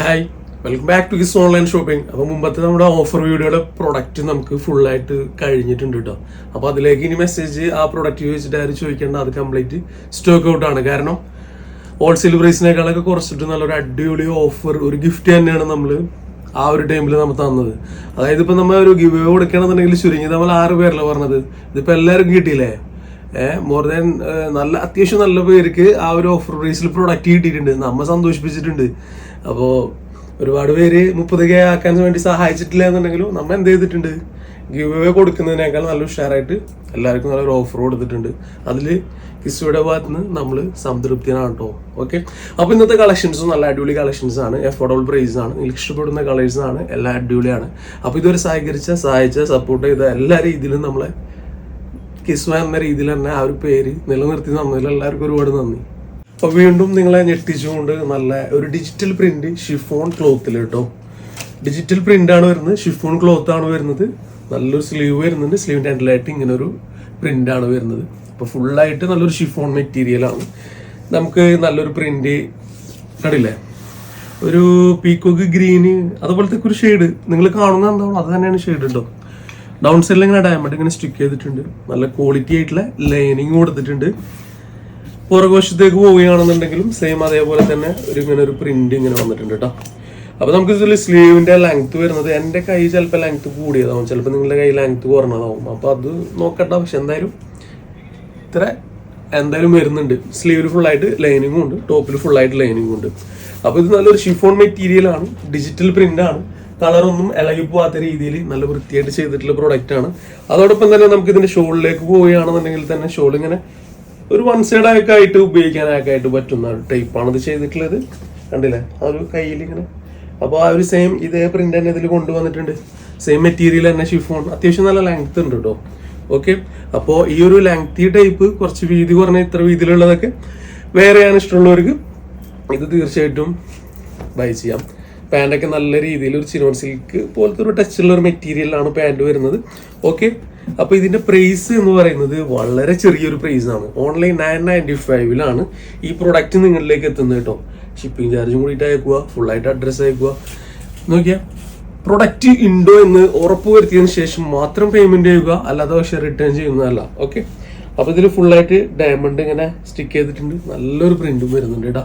Hi welcome back to Kiss online shopping അപ്പോൾ മുമ്പത്തെ നമ്മുടെ ഓഫർ വീഡിയോയുടെ പ്രൊഡക്റ്റ് നമുക്ക് ഫുള്ളായിട്ട് കഴിഞ്ഞിട്ടുണ്ട് കേട്ടോ അപ്പോൾ അതിലേക്ക് ഇനി മെസ്സേജ് ആ പ്രൊഡക്റ്റ് ചോദിച്ചിട്ട് ആരും ചോദിക്കേണ്ട അത് കംപ്ലീറ്റ് സ്റ്റോക്ക് ഔട്ടാണ് കാരണം ഹോൾസെയിൽ പ്രൈസിനേക്കാളൊക്കെ കുറച്ചിട്ട് നല്ലൊരു അടിപൊളി ഓഫർ ഒരു ഗിഫ്റ്റ് തന്നെയാണ് നമ്മൾ ആ ഒരു ടൈമിൽ നമ്മൾ തന്നത്. അതായത് ഇപ്പം നമ്മൾ ഒരു ഗിവ് കൊടുക്കണമെന്നുണ്ടെങ്കിൽ ചുരുങ്ങി നമ്മൾ ആറ് പേരല്ല പറഞ്ഞത്. ഇതിപ്പോൾ എല്ലാവർക്കും കിട്ടിയില്ലേ? മോർ ദാൻ നല്ല അത്യാവശ്യം നല്ല പേർക്ക് ആ ഒരു ഓഫർ പ്രൈസിൽ പ്രൊഡക്റ്റ് കിട്ടിയിട്ടുണ്ട്. നമ്മൾ സന്തോഷിപ്പിച്ചിട്ടുണ്ട്. അപ്പോൾ ഒരുപാട് പേര് മുപ്പത് കെ ആക്കാൻ വേണ്ടി സഹായിച്ചിട്ടില്ല എന്നുണ്ടെങ്കിലും നമ്മൾ എന്ത് ചെയ്തിട്ടുണ്ട്? ഗിവ് കൊടുക്കുന്നതിനേക്കാൾ നല്ല ഉഷാറായിട്ട് എല്ലാവർക്കും നല്ലൊരു ഓഫർ കൊടുത്തിട്ടുണ്ട്. അതിൽ കിസ്സുയുടെ ഭാഗത്ത് നിന്ന് നമ്മൾ സംതൃപ്തിയാണ് കേട്ടോ ഓക്കെ അപ്പോൾ ഇന്നത്തെ കളക്ഷൻസും നല്ല അടിപൊളി കളക്ഷൻസ് ആണ്. എഫോർഡബിൾ പ്രൈസ് ആണ്. നിങ്ങൾക്ക് ഇഷ്ടപ്പെടുന്ന കളേഴ്സ് ആണ്. എല്ലാം അടിപൊളിയാണ്. അപ്പോൾ ഇതുവരെ സഹകരിച്ച സഹായിച്ച സപ്പോർട്ട് ചെയ്ത എല്ലാ രീതിയിലും നമ്മളെ കിസ്വ എന്ന രീതിയിൽ തന്നെ ആ ഒരു പേര് നിലനിർത്തി തന്നതിൽ എല്ലാവർക്കും ഒരുപാട് നന്ദി. അപ്പോൾ വീണ്ടും നിങ്ങളെ ഞെട്ടിച്ചുകൊണ്ട് നല്ല ഒരു ഡിജിറ്റൽ പ്രിന്റ് ഷിഫോൺ ക്ലോത്തിൽ കേട്ടോ. ഡിജിറ്റൽ പ്രിന്റ് ആണ് വരുന്നത് ഷിഫോൺ ക്ലോത്ത് ആണ് വരുന്നത്. നല്ലൊരു സ്ലീവ് വരുന്നുണ്ട് സ്ലീവിന്റെ ഹാൻഡിലായിട്ട് ഇങ്ങനെ ഒരു പ്രിന്റ് ആണ് വരുന്നത്. അപ്പോൾ ഫുള്ളായിട്ട് നല്ലൊരു ഷിഫോൺ മെറ്റീരിയൽ ആണ്. നമുക്ക് നല്ലൊരു പ്രിന്റ് കണ്ടില്ലേ? ഒരു പീക്കോക്ക് ഗ്രീന് അതുപോലത്തെ ഒരു ഷെയ്ഡ് നിങ്ങൾ കാണുന്ന എന്താണോ അത് തന്നെയാണ് ഷെയ്ഡ് ഉണ്ടോ ഡൗൺ സൈഡിൽ ഇങ്ങനെ ഡയമണ്ട് ഇങ്ങനെ സ്റ്റിക്ക് ചെയ്തിട്ടുണ്ട്. നല്ല ക്വാളിറ്റി ആയിട്ടുള്ള ലൈനിങ് കൊടുത്തിട്ടുണ്ട്. പുറകുവശത്തേക്ക് പോവുകയാണെന്നുണ്ടെങ്കിലും സെയിം അതേപോലെ തന്നെ ഒരു ഇങ്ങനെ ഒരു പ്രിന്റ് ഇങ്ങനെ വന്നിട്ടുണ്ട് കേട്ടോ അപ്പൊ നമുക്ക് ഇതിൽ സ്ലീവിന്റെ ലെങ്ത് വരുന്നത് എന്റെ കൈ ചിലപ്പോൾ ലെങ്ത് കൂടിയതാവും. ചിലപ്പോൾ നിങ്ങളുടെ കൈ ലെങ്ത് കുറഞ്ഞതാവും. അപ്പൊ അത് നോക്കട്ടെ. പക്ഷെ എന്തായാലും ഇത്ര എന്തായാലും വരുന്നുണ്ട്. സ്ലീവിൽ ഫുള്ളായിട്ട് ലൈനിങ്ങും ഉണ്ട്. ടോപ്പിൽ ഫുള്ളായിട്ട് ലൈനിങ്ങും ഉണ്ട്. അപ്പൊ ഇത് നല്ലൊരു ഷിഫോൺ മെറ്റീരിയലാണ് ഡിജിറ്റൽ പ്രിന്റ് ആണ്. കളറൊന്നും ഇളകി പോവാത്ത രീതിയിൽ നല്ല വൃത്തിയായിട്ട് ചെയ്തിട്ടുള്ള പ്രോഡക്റ്റ് ആണ്. അതോടൊപ്പം തന്നെ നമുക്ക് ഇതിന്റെ ഷോളിലേക്ക് പോവുകയാണെന്നുണ്ടെങ്കിൽ തന്നെ ഷോൾ ഇങ്ങനെ ഒരു വൺ സൈഡ് ഒക്കെ ആയിട്ട് ഉപയോഗിക്കാനൊക്കെ ആയിട്ട് പറ്റുന്ന ടൈപ്പാണ് ഇത് ചെയ്തിട്ടുള്ളത്. കണ്ടില്ലേ? ആ ഒരു കയ്യിൽ ഇങ്ങനെ. അപ്പോൾ ആ ഒരു സെയിം ഇതേ പ്രിന്റ് തന്നെ ഇതിൽ കൊണ്ടുവന്നിട്ടുണ്ട്. സെയിം മെറ്റീരിയൽ തന്നെ ഷിഫോൺ അത്യാവശ്യം നല്ല ലെങ്ത് ഉണ്ട് കേട്ടോ ഓക്കെ അപ്പോൾ ഈ ഒരു ലെങ്തി ടൈപ്പ് കുറച്ച് വീതി കുറഞ്ഞ ഇത്ര വീതിയിലുള്ളതൊക്കെ വേറെയാണ് ഇഷ്ടമുള്ളവർക്ക് ഇത് തീർച്ചയായിട്ടും ബൈ ചെയ്യാം. പാന്റൊക്കെ നല്ല രീതിയിൽ ഒരു ചിനോൺ സിൽക്ക് പോലത്തെ ഒരു ടച്ചുള്ള ഒരു മെറ്റീരിയലാണ് പാന്റ് വരുന്നത്. ഓക്കെ അപ്പോൾ ഇതിന്റെ പ്രൈസ് എന്ന് പറയുന്നത് വളരെ ചെറിയൊരു പ്രൈസ് ആണ്. ഓൺലൈൻ നയൻ നയന്റി ഫൈവിലാണ് ഈ പ്രൊഡക്റ്റ് നിങ്ങളിലേക്ക് എത്തുന്നത് കേട്ടോ. ഷിപ്പിംഗ് ചാർജും കൂടിയിട്ട് അയക്കുക ഫുള്ളായിട്ട് അഡ്രസ്സ് അയക്കുക. നോക്കിയാൽ പ്രൊഡക്റ്റ് ഉണ്ടോ എന്ന് ഉറപ്പ് വരുത്തിയതിന് ശേഷം മാത്രം പേയ്മെന്റ് ചെയ്യുക അല്ലാതെ പക്ഷേ റിട്ടേൺ ചെയ്യുന്നതല്ല. ഓക്കെ അപ്പോൾ ഇതിൽ ഫുള്ളായിട്ട് ഡയമണ്ട് ഇങ്ങനെ സ്റ്റിക്ക് ചെയ്തിട്ടുണ്ട്. നല്ലൊരു പ്രിന്റും വരുന്നുണ്ട് കേട്ടോ.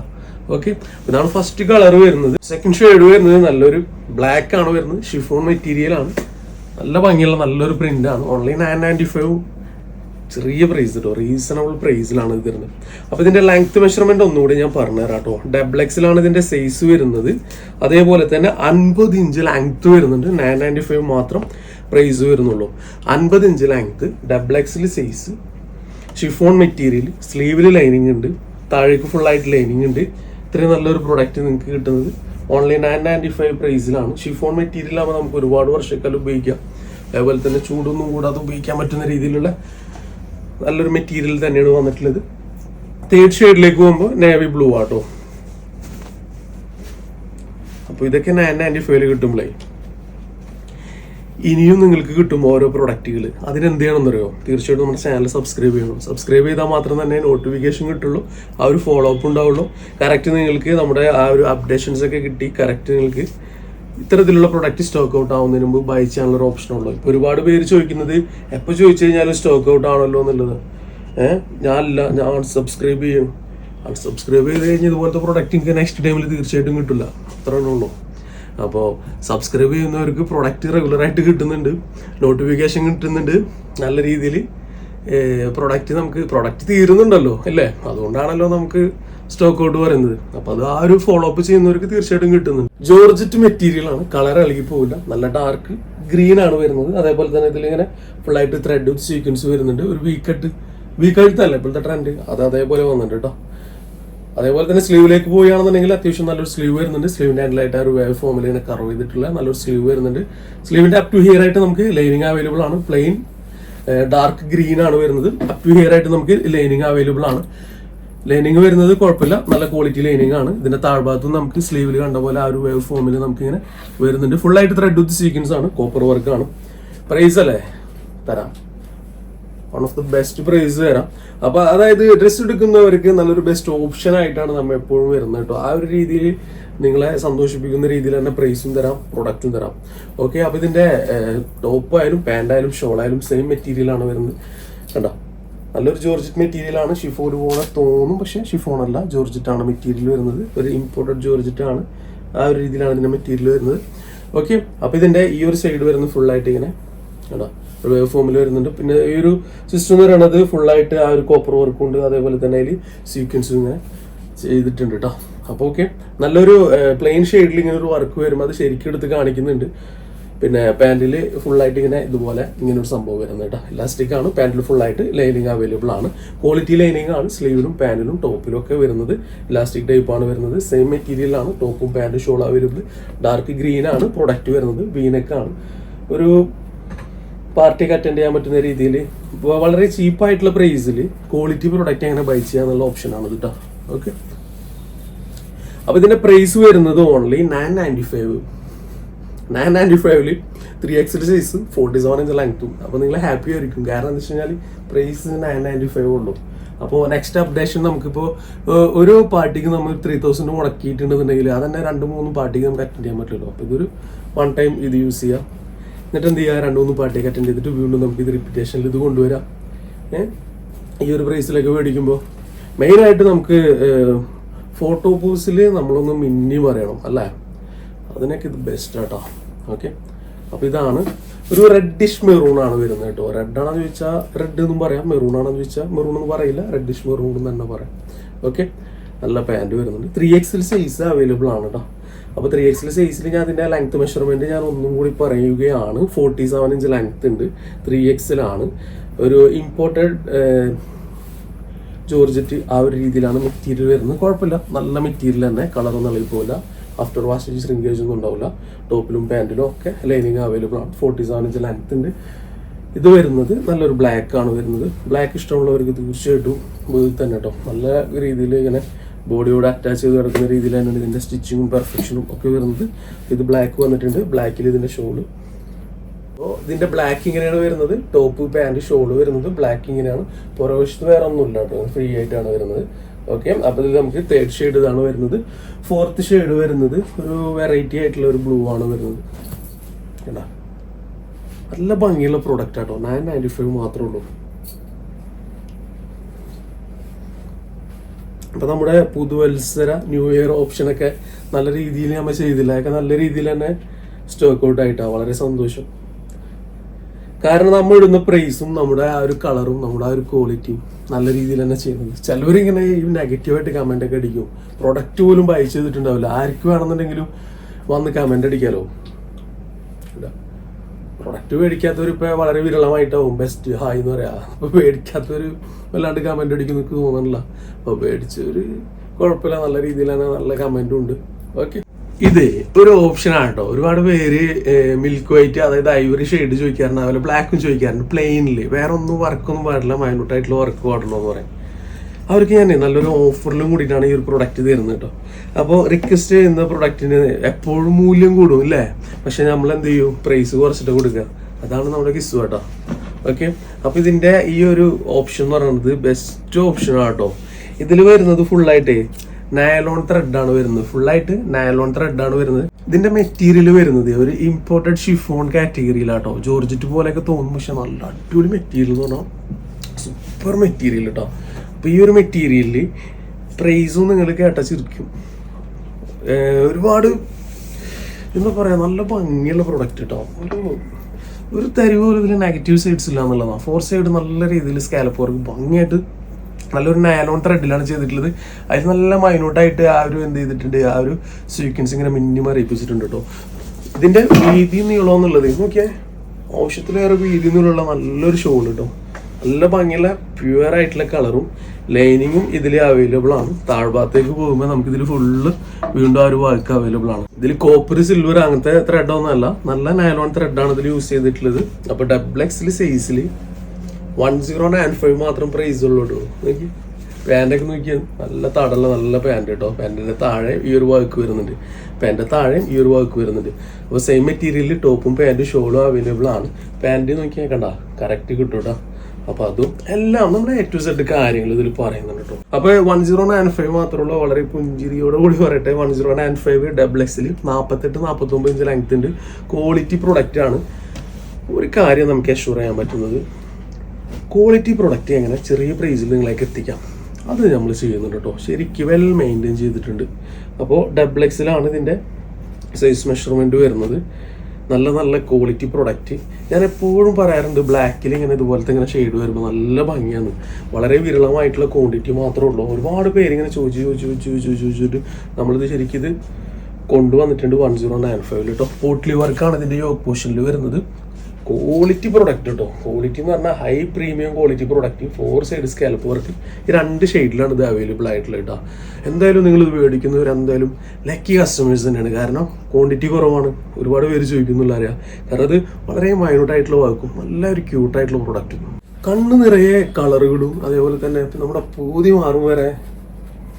ഓക്കെ ഇതാണ് ഫസ്റ്റ് കളർ വരുന്നത്. സെക്കൻഡ് ഷെയ്ഡ് വരുന്നത്? നല്ലൊരു ബ്ലാക്ക് ആണ് വരുന്നത്. ഷിഫോൺ മെറ്റീരിയൽ ആണ്. നല്ല ഭംഗിയുള്ള നല്ലൊരു പ്രിന്റ് ആണ്. ഓൺലൈൻ നയൻ നയന്റി ഫൈവ് ചെറിയ പ്രൈസ് കേട്ടോ റീസണബിൾ പ്രൈസിലാണ് ഇത് വരുന്നത്. അപ്പോൾ ഇതിന്റെ ലെങ്ത് മെഷർമെന്റ് ഒന്നുകൂടി ഞാൻ പറഞ്ഞുതരാം കേട്ടോ ഡബിൾ എക്സിലാണ് ഇതിന്റെ സൈസ് വരുന്നത്. അതേപോലെ തന്നെ അൻപത് ഇഞ്ച് ലെങ്ത് വരുന്നുണ്ട്. നയൻ നയന്റി ഫൈവ് മാത്രം പ്രൈസ് വരുന്നുള്ളൂ. അൻപത് inch length double size chiffon material സ്ലീവിൽ lining ഉണ്ട്. താഴേക്ക് ഫുൾ ആയിട്ട് ലൈനിങ് ഉണ്ട്. ഇത്രയും നല്ലൊരു പ്രൊഡക്റ്റ് നിങ്ങൾക്ക് കിട്ടുന്നത് ഓൺലൈൻ നയൻ നയന്റി ഫൈവ് പ്രൈസിലാണ് ഷിഫോൺ മെറ്റീരിയൽ ആകുമ്പോൾ നമുക്ക് ഒരുപാട് വർഷക്കാലം ഉപയോഗിക്കാം. അതേപോലെ തന്നെ ചൂടൊന്നും കൂടാതെ ഉപയോഗിക്കാൻ പറ്റുന്ന രീതിയിലുള്ള നല്ലൊരു മെറ്റീരിയൽ തന്നെയാണ് വന്നിട്ടുള്ളത്. തേർഡ് ഷെയ്ഡിലേക്ക് പോകുമ്പോൾ നേവി ബ്ലൂ ആട്ടോ. അപ്പോൾ ഇതൊക്കെ നയൻ നയന്റി ഫൈവിൽ കിട്ടുമ്പോഴേ ഇനിയും നിങ്ങൾക്ക് കിട്ടും ഓരോ പ്രൊഡക്റ്റുകൾ അതിനെന്ത് ചെയ്യണമെന്നറിയോ തീർച്ചയായിട്ടും നമ്മുടെ ചാനൽ സബ്സ്ക്രൈബ് ചെയ്യണം. സബ്സ്ക്രൈബ് ചെയ്താൽ മാത്രം തന്നെ നോട്ടിഫിക്കേഷൻ കിട്ടുള്ളൂ. ആ ഒരു ഫോളോ അപ്പ് ഉണ്ടാവുള്ളൂ. കറക്റ്റ് നിങ്ങൾക്ക് നമ്മുടെ ആ ഒരു അപ്ഡേഷൻസ് ഒക്കെ കിട്ടി. കറക്റ്റ് നിങ്ങൾക്ക് ഇത്തരത്തിലുള്ള പ്രൊഡക്റ്റ് സ്റ്റോക്ക് ഔട്ട് ആവുന്നതിന് മുമ്പ് ബൈ ചെയ്യാനുള്ള ഒരു ഓപ്ഷൻ ഉള്ളൂ. ഇപ്പോൾ ഒരുപാട് പേര് ചോദിക്കുന്നത് എപ്പോൾ ചോദിച്ചു കഴിഞ്ഞാലും സ്റ്റോക്ക് ഔട്ട് ആണല്ലോ എന്നുള്ളത്? ഏഹ് ഞാനല്ല ഞാൻ സബ്സ്ക്രൈബ് ചെയ്യും. സബ്സ്ക്രൈബ് ചെയ്ത് കഴിഞ്ഞാൽ ഇതുപോലത്തെ പ്രൊഡക്റ്റ് എനിക്ക് നെക്സ്റ്റ് ടൈമിൽ തീർച്ചയായിട്ടും കിട്ടില്ല. അത്രേ ഉള്ളൂ. അപ്പോൾ സബ്സ്ക്രൈബ് ചെയ്യുന്നവർക്ക് പ്രൊഡക്റ്റ് റെഗുലറായിട്ട് കിട്ടുന്നുണ്ട്. നോട്ടിഫിക്കേഷൻ കിട്ടുന്നുണ്ട്. നല്ല രീതിയിൽ പ്രൊഡക്റ്റ് നമുക്ക് പ്രൊഡക്റ്റ് തീരുന്നുണ്ടല്ലോ അല്ലേ? അതുകൊണ്ടാണല്ലോ നമുക്ക് സ്റ്റോക്ക് ഔട്ട് പറയുന്നത്. അപ്പം അത് ആ ഒരു ഫോളോ അപ്പ് ചെയ്യുന്നവർക്ക് തീർച്ചയായിട്ടും കിട്ടുന്നുണ്ട്. ജോർജറ്റ് മെറ്റീരിയൽ ആണ്. കളർ ഇളകി പോകില്ല നല്ല ഡാർക്ക് ഗ്രീൻ ആണ് വരുന്നത്. അതേപോലെ തന്നെ ഇതിൽ ഇങ്ങനെ ഫുള്ളായിട്ട് ത്രെഡ് സീക്വൻസ് വരുന്നുണ്ട്. ഒരു വീക്കട്ട് വീക്കഴുത്തല്ല ഇപ്പോഴത്തെ ട്രെൻഡ് അത് അതേപോലെ വന്നിട്ടുണ്ട് കേട്ടോ അതേപോലെ തന്നെ സ്ലീവിലേക്ക് പോവുകയാണെന്നുണ്ടെങ്കിൽ അത്യാവശ്യം നല്ലൊരു സ്ലീവ് വരുന്നുണ്ട്. സ്ലീവിന്റെ ഹാൻഡിലായിട്ട് ആ ഒരു വേവ് ഫോമിൽ ഇങ്ങനെ കർവ് ചെയ്തിട്ടുള്ള നല്ലൊരു സ്ലീവ് വരുന്നുണ്ട്. സ്ലീവിന്റെ അപ് ടു ഹിയർ ആയിട്ട് നമുക്ക് ലൈനിങ് അവൈലബിൾ ആണ്. പ്ലെയിൻ ഡാർക്ക് ഗ്രീൻ ആണ് വരുന്നത്. അപ് ടു ഹിയർ ആയിട്ട് നമുക്ക് ലൈനിങ് അവൈലബിൾ ആണ്. ലൈനിങ് വരുന്നത് കുഴപ്പമില്ല. നല്ല ക്വാളിറ്റി ലൈനിങ് ആണ്. ഇതിന്റെ താഴ്ഭാഗത്തും നമുക്ക് സ്ലീവിൽ കണ്ട പോലെ ആ ഒരു വേവ് ഫോമിൽ നമുക്ക് ഇങ്ങനെ വരുന്നുണ്ട്. ഫുൾ ആയിട്ട് ത്രെഡ് വിത്ത് സീക്വൻസ് ആണ്. കോപ്പർ വർക്ക് ആണ്. പ്രൈസ് അല്ലേ? തരാം. ഓഫ് ദി ബെസ്റ്റ് പ്രൈസ് തരാം. അപ്പൊ അതായത് ഡ്രസ്സ് എടുക്കുന്നവർക്ക് നല്ലൊരു ബെസ്റ്റ് ഓപ്ഷൻ ആയിട്ടാണ് നമ്മൾ എപ്പോഴും വരുന്നത് കേട്ടോ. ആ ഒരു രീതിയിൽ നിങ്ങളെ സന്തോഷിപ്പിക്കുന്ന രീതിയിൽ തന്നെ പ്രൈസും തരാം പ്രൊഡക്റ്റും തരാം. ഓക്കെ അപ്പോൾ പാന്റ് ആയാലും ഷോൾ ആയാലും സെയിം മെറ്റീരിയലാണ് വരുന്നത്. കണ്ടോ? നല്ലൊരു ജോർജറ്റ് മെറ്റീരിയൽ ആണ്. ഷിഫോൺ പോലെ തോന്നും പക്ഷേ ഷിഫോൺ അല്ല. ജോർജറ്റ് ആണ് മെറ്റീരിയൽ വരുന്നത്. ഒരു ഇമ്പോർട്ടഡ് ജോർജറ്റ് ആണ്. ആ ഒരു രീതിയിലാണ് ഇതിന്റെ മെറ്റീരിയൽ വരുന്നത്. ഓക്കെ അപ്പോൾ ഇതിന്റെ ഈ ഒരു സൈഡ് വരുന്നത് ഫുൾ ആയിട്ട് ഇങ്ങനെ. കേട്ടോ വേവ് ഫോമിൽ വരുന്നുണ്ട്. പിന്നെ ഈ ഒരു സിസ്റ്റം full ആയിട്ട് ആ ഒരു കോപ്പർ വർക്കും ഉണ്ട്. അതേപോലെ തന്നെ അതിൽ സീക്വൻസും ഇങ്ങനെ ചെയ്തിട്ടുണ്ട് കേട്ടോ അപ്പോൾ ഓക്കെ നല്ലൊരു പ്ലെയിൻ ഷെയ്ഡിൽ ഇങ്ങനെ ഒരു വർക്ക് വരുമ്പോൾ അത് ശരിക്കും എടുത്ത് കാണിക്കുന്നുണ്ട്. പിന്നെ പാന്റിൽ ഫുള്ളായിട്ട് ഇങ്ങനെ ഇതുപോലെ ഇങ്ങനെ ഒരു സംഭവം വരുന്നത് കേട്ടോ ഇലാസ്റ്റിക് ആണ്. പാന്റിൽ ഫുള്ളായിട്ട് ലൈനിങ് അവൈലബിൾ ആണ്. ക്വാളിറ്റി ലൈനിങ് ആണ് സ്ലീവിലും പാന്റിലും ടോപ്പിലും ഒക്കെ വരുന്നത്. ഇലാസ്റ്റിക് ടൈപ്പ് ആണ് വരുന്നത്. സെയിം മെറ്റീരിയൽ ആണ്. ടോപ്പും പാന്റും ഷോൾ അവൈലബിൾ ഡാർക്ക് ഗ്രീൻ ആണ്. പ്രൊഡക്റ്റ് വരുന്നത്. വീനക്കാണ് ഒരു പാർട്ടിക്ക് അറ്റൻഡ് ചെയ്യാൻ പറ്റുന്ന രീതിയിൽ വളരെ ചീപ്പായിട്ടുള്ള പ്രൈസിൽ ക്വാളിറ്റി പ്രൊഡക്റ്റ് എങ്ങനെ ബൈ ചെയ്യാന്നുള്ള ഓപ്ഷനാണ് കേട്ടോ ഓക്കെ അപ്പോൾ ഇതിന്റെ പ്രൈസ് വരുന്നത് only nine ninety five nine ninety ഫൈവിൽ three XL size forty seven inch ലെങ്ത്തും അപ്പോൾ നിങ്ങൾ ഹാപ്പി ആയിരിക്കും. കാരണം എന്താ വെച്ച് കഴിഞ്ഞാൽ പ്രൈസ് നയൻ നയന്റി ഫൈവ് ഉള്ളൂ. അപ്പോൾ നെക്സ്റ്റ് അപ്ഡേഷൻ നമുക്കിപ്പോൾ ഒരു പാർട്ടിക്ക് നമ്മൾ ത്രീ തൗസൻഡ് മുടക്കിയിട്ടുണ്ടെന്നുണ്ടെങ്കിൽ അതന്നെ രണ്ട് മൂന്ന് പാർട്ടിക്ക് നമുക്ക് അറ്റൻഡ് ചെയ്യാൻ പറ്റുള്ളൂ അപ്പോൾ ഇതൊരു വൺ ടൈം ഇത് യൂസ് ചെയ്യാം. എന്നിട്ട് എന്ത് ചെയ്യുക രണ്ട് മൂന്ന് പാർട്ടിയൊക്കെ അറ്റൻഡ് ചെയ്തിട്ട് വീണ്ടും നമുക്ക് ഇത് റിപ്പിറ്റേഷനിൽ ഇത് കൊണ്ടുവരാം. ഏഹ് ഈ ഒരു പ്രൈസിലൊക്കെ മേടിക്കുമ്പോൾ മെയിനായിട്ട് നമുക്ക് ഫോട്ടോ പോസിൽ നമ്മളൊന്ന് മിന്നി പറയണം അല്ലേ? അതിനൊക്കെ ഇത് ബെസ്റ്റ് ആട്ടോ. ഓക്കെ? അപ്പോൾ ഇതാണ് ഒരു റെഡിഷ് മെറൂൺ ആണ് വരുന്നത് കേട്ടോ. റെഡ് ആണെന്ന് ചോദിച്ചാൽ റെഡ് എന്നും പറയാം. മെറൂൺ ആണെന്ന് ചോദിച്ചാൽ മെറൂൺ എന്ന് പറയില്ല. റെഡിഷ് മെറൂൺ എന്ന് തന്നെ പറയാം. ഓക്കെ? നല്ല പാന്റ് വരുന്നുണ്ട്. ത്രീ എക്സിൽ സൈസ് അവൈലബിൾ ആണ് കേട്ടോ. അപ്പോൾ ത്രീ എക്സിൽ സൈസിൽ ഞാൻ അതിന്റെ ലെങ്ത് മെഷർമെന്റ് ഞാൻ ഒന്നും കൂടി പറയുകയാണ്. ഫോർട്ടി സെവൻ ഇഞ്ച് ലെങ്ത് ഉണ്ട്. ത്രീ എക്സിലാണ് ഒരു ഇമ്പോർട്ടഡ് ജോർജറ്റ് ആ ഒരു രീതിയിലാണ് മെറ്റീരിയൽ വരുന്നത്. കുഴപ്പമില്ല. നല്ല മെറ്റീരിയൽ തന്നെ. കളറൊന്നും ഇളകി പോകില്ല ആഫ്റ്റർ വാഷ് ശ്രിങ്കേജ് ഒന്നും ഉണ്ടാവില്ല. ടോപ്പിലും പാന്റിലും ഒക്കെ ലൈനിങ് അവൈലബിൾ ആണ്. ഫോർട്ടി സെവൻ ഇഞ്ച് ലെങ്ത് ഉണ്ട്. ഇത് വരുന്നത് നല്ലൊരു ബ്ലാക്ക് ആണ് വരുന്നത്. ബ്ലാക്ക് ഇഷ്ടമുള്ളവർക്ക് തീർച്ചയായിട്ടും ഇത് തന്നെ കേട്ടോ നല്ല രീതിയിൽ ഇങ്ങനെ ബോഡിയോട് അറ്റാച്ച് ചെയ്ത് കിടക്കുന്ന തന്നെയാണ് ഇതിന്റെ സ്റ്റിച്ചിങ്ങും പെർഫെക്ഷനും ഒക്കെ വരുന്നത്. ഇത് ബ്ലാക്ക് വന്നിട്ടുണ്ട്. ബ്ലാക്കിൽ ഇതിന്റെ ഷോൾ അപ്പോൾ ഇതിന്റെ ബ്ലാക്ക് ഇങ്ങനെയാണ് വരുന്നത്. ടോപ്പ് പാന്റ് ഷോൾ വരുന്നത്. ബ്ലാക്ക് ഇങ്ങനെയാണ്. പുറവശത്ത് വേറെ ഒന്നുമില്ല കേട്ടോ. ഫ്രീ ആയിട്ടാണ് വരുന്നത്. ഓക്കെ അപ്പോൾ ഇത് നമുക്ക് തേർഡ് ഷെയ്ഡ് ഇതാണ് വരുന്നത്. ഫോർത്ത് ഷെയ്ഡ് വരുന്നത് ഒരു വെറൈറ്റി ആയിട്ടുള്ള ഒരു ബ്ലൂ ആണ് വരുന്നത്. കേട്ടോ നല്ല ഭംഗിയുള്ള പ്രോഡക്റ്റ് ആട്ടോ നയൻ നയന്റി ഫൈവ് മാത്രമേ ഉള്ളൂ. അപ്പൊ നമ്മുടെ പുതുവത്സര ന്യൂ ഇയർ ഓപ്ഷനൊക്കെ നല്ല രീതിയിൽ നമ്മൾ ചെയ്തില്ല. അതൊക്കെ നല്ല രീതിയിൽ തന്നെ സ്റ്റോക്ക് ഔട്ട് ആയിട്ടാണ് വളരെ സന്തോഷം. കാരണം നമ്മൾ ഇടുന്ന പ്രൈസും നമ്മുടെ ആ ഒരു കളറും നമ്മുടെ ആ ഒരു ക്വാളിറ്റിയും നല്ല രീതിയിൽ തന്നെ ചെയ്യുന്നത് ചിലവരിങ്ങനെ ഈ നെഗറ്റീവായിട്ട് കമന്റ് ഒക്കെ അടിക്കും. പ്രൊഡക്റ്റ് പോലും ബൈ ചെയ്തിട്ടുണ്ടാവില്ല. ആർക്ക് വേണമെന്നുണ്ടെങ്കിലും വന്ന് കമന്റ് അടിക്കാലോ. പ്രൊഡക്റ്റ് മേടിക്കാത്തവർ ഇപ്പൊ വളരെ വിരളമായിട്ടാവും. ബെസ്റ്റ് ഹായ് എന്ന് പറയാ. അപ്പൊ മേടിക്കാത്തവര് വല്ലാണ്ട് കമന്റ് അടിക്കും തോന്നുന്നില്ല തോന്നണില്ല. അപ്പൊ മേടിച്ചവര് കുഴപ്പമില്ല നല്ല തന്നെ നല്ല കമന്റും ഉണ്ട്. ഓക്കെ ഇത് ഒരു ഓപ്ഷനാണ് കേട്ടോ ഒരുപാട് പേര് മിൽക്ക് വൈറ്റ് അതായത് ഐവറി ഷെയ്ഡ് ചോദിക്കാറുണ്ട്. അതുപോലെ ബ്ലാക്കും ചോദിക്കാറുണ്ട്. പ്ലെയിനിൽ വേറെ ഒന്നും വർക്കൊന്നും പാടില്ല. മൈനൂട്ടായിട്ടുള്ള വർക്ക് പാടുള്ളൂ എന്ന് പറയും. അവർക്ക് ഞാൻ നല്ലൊരു ഓഫറിലും കൂടിയിട്ടാണ് ഈ ഒരു പ്രൊഡക്റ്റ് തരുന്നത് കേട്ടോ. അപ്പോൾ റിക്വസ്റ്റ് ചെയ്യുന്ന പ്രൊഡക്റ്റിന് എപ്പോഴും മൂല്യം കൂടും ഇല്ലേ? പക്ഷെ നമ്മൾ എന്ത് ചെയ്യും? പ്രൈസ് കുറച്ചിട്ട് കൊടുക്കുക. അതാണ് നമ്മുടെ കിസ് കേട്ടോ. ഓക്കെ അപ്പോൾ ഇതിന്റെ ഈ ഒരു ഓപ്ഷൻ എന്ന് പറയുന്നത് ബെസ്റ്റ് ഓപ്ഷൻ കേട്ടോ. ഇതിൽ വരുന്നത് ഫുള്ളായിട്ടേ നയലോൺ ത്രെഡ് ആണ് വരുന്നത്. ഫുള്ളായിട്ട് നയലോൺ ത്രെഡ് ആണ് വരുന്നത്. ഇതിന്റെ മെറ്റീരിയൽ വരുന്നത് ഒരു ഇമ്പോർട്ടഡ് ഷിഫോൺ കാറ്റഗറിയിലാട്ടോ ജോർജറ്റ് പോലെയൊക്കെ തോന്നും പക്ഷെ നല്ല അടിപൊളി മെറ്റീരിയൽ എന്ന് പറഞ്ഞാൽ സൂപ്പർ മെറ്റീരിയൽ കേട്ടോ. അപ്പോൾ ഈ ഒരു മെറ്റീരിയലിൽ പ്രൈസും നിങ്ങൾ കേട്ട ചിരിക്കും ഒരുപാട് എന്താ പറയാ നല്ല ഭംഗിയുള്ള പ്രൊഡക്റ്റ് കേട്ടോ ഒരു ഒരു തരി പോലും ഇതിൽ നെഗറ്റീവ് സൈഡ്സ് ഇല്ല എന്നുള്ളതാണ് ഫോർ സൈഡ് നല്ല രീതിയിൽ സ്കാലപ്പ് വർക്ക് ഭംഗിയായിട്ട് നല്ലൊരു നയലോൺ ത്രെഡിലാണ് ചെയ്തിട്ടുള്ളത്. അതിൽ നല്ല മൈനോട്ടായിട്ട് ആ ഒരു എന്ത് ചെയ്തിട്ടുണ്ട് ആ ഒരു സീക്വൻസ് ഇങ്ങനെ മിനിമം അറിയിപ്പിച്ചിട്ടുണ്ട് കേട്ടോ ഇതിന്റെ വീതി നീളം എന്നുള്ളത് നോക്കിയേ. ആവശ്യത്തിലേറെ വീതി നീളമുള്ള നല്ലൊരു ഷോൾ കേട്ടോ നല്ല ഭംഗിയുള്ള പ്യുവർ ആയിട്ടുള്ള കളറും ലൈനിങ്ങും ഇതിൽ അവൈലബിൾ ആണ്. താഴ്ഭാഗത്തേക്ക് പോകുമ്പോൾ നമുക്ക് ഇതിൽ ഫുള്ള് വീണ്ടും ആ ഒരു വർക്ക് അവൈലബിൾ ആണ്. ഇതിൽ കോപ്പർ സിൽവർ അങ്ങനത്തെ ത്രെഡ് ഒന്നും അല്ല. നല്ല നയലോൺ ത്രെഡാണ് ഇതിൽ യൂസ് ചെയ്തിട്ടുള്ളത്. അപ്പൊ ഡബിൾ സൈസിൽ വൺ സീറോ നയൻ ഫൈവ് മാത്രം പ്രൈസ് ഉള്ളൂ നോക്കി. പാന്റൊക്കെ നോക്കിയാൽ നല്ല തടല്ല നല്ല പാന്റ് കേട്ടോ പാന്റിന്റെ താഴെ ഈ ഒരു വർക്ക് വരുന്നുണ്ട്. പാന്റിന്റെ താഴെ ഈ ഒരു വർക്ക് വരുന്നുണ്ട്. അപ്പോൾ സെയിം മെറ്റീരിയലിൽ ടോപ്പും പാന്റും ഷോളും അവൈലബിൾ ആണ്. പാന്റ് നോക്കിയാൽ കണ്ട? കറക്റ്റ് കിട്ടും കേട്ടോ അപ്പൊ അതും എല്ലാം നമ്മുടെ എ ടു സെഡ് കാര്യങ്ങൾ ഇതിൽ പറയുന്നുണ്ട് കേട്ടോ അപ്പൊ വൺ സീറോ നയൻ ഫൈവ് മാത്രമുള്ള വളരെ പുഞ്ചിരിയോട് കൂടി പറയട്ടെ. One zero nine five double എക്സിൽ നാൽപ്പത്തെട്ട് നാൽപ്പത്തൊമ്പത് ഇഞ്ച് ലെങ്ത് ഉണ്ട്. ക്വാളിറ്റി പ്രൊഡക്റ്റ് ആണ്. ഒരു കാര്യം നമുക്ക് അഷ്യൂർ ചെയ്യാൻ പറ്റുന്നത് ക്വാളിറ്റി പ്രൊഡക്റ്റ് എങ്ങനെ ചെറിയ പ്രൈസിൽ നിങ്ങളേക്ക് എത്തിക്കാം. അത് നമ്മൾ ചെയ്യുന്നുണ്ട് കേട്ടോ ശരിക്കും വെൽ മെയിന്റെയിൻ ചെയ്തിട്ടുണ്ട്. അപ്പോൾ ഡബിൾ എക്സിലാണ് ഇതിന്റെ സൈസ് മെഷർമെന്റ് വരുന്നത്. നല്ല നല്ല ക്വാളിറ്റി പ്രൊഡക്റ്റ് ഞാൻ എപ്പോഴും പറയാറുണ്ട് ബ്ലാക്കിൽ ഇങ്ങനെ ഇതുപോലത്തെ ഇങ്ങനെ ഷെയ്ഡ് വരുമ്പോൾ നല്ല ഭംഗിയാണ്. വളരെ വിരളമായിട്ടുള്ള ക്വാണ്ടിറ്റി മാത്രമേ ഉള്ളൂ. ഒരുപാട് പേര് ഇങ്ങനെ ചോദിച്ചു ചോദിച്ചു ചോദിച്ചു ചോദിച്ചു ചോദിച്ചിട്ട് നമ്മളിത് ശരിക്കും ഇത് കൊണ്ടുവന്നിട്ടുണ്ട് വൺ സീറോ നയൻ ഫൈവിൽ കേട്ടോ പോട്ട്ലി വർക്കാണ് ഇതിന്റെ യോഗ പോർഷനിൽ വരുന്നത്. ക്വാളിറ്റി പ്രൊഡക്റ്റ് കേട്ടോ ക്വാളിറ്റി എന്ന് പറഞ്ഞാൽ high premium quality product four side scallop work ഈ രണ്ട് ഷെയ്ഡിലാണ് ഇത് അവൈലബിൾ ആയിട്ടുള്ളത് കേട്ടോ എന്തായാലും നിങ്ങൾ ഇത് മേടിക്കുന്നവർ എന്തായാലും ലക്കി കസ്റ്റമേഴ്സ് തന്നെയാണ്. കാരണം ക്വാണ്ടിറ്റി കുറവാണ്. ഒരുപാട് പേര് ചോദിക്കുന്നുള്ള അറിയാം. കാരണം അത് വളരെ മൈനൂട്ടായിട്ടുള്ള വർക്കും നല്ല ഒരു ക്യൂട്ടായിട്ടുള്ള പ്രൊഡക്റ്റ് കണ്ണ് നിറയെ കളറുകളും അതേപോലെ തന്നെ നമ്മുടെ പൂതി മാറും വരെ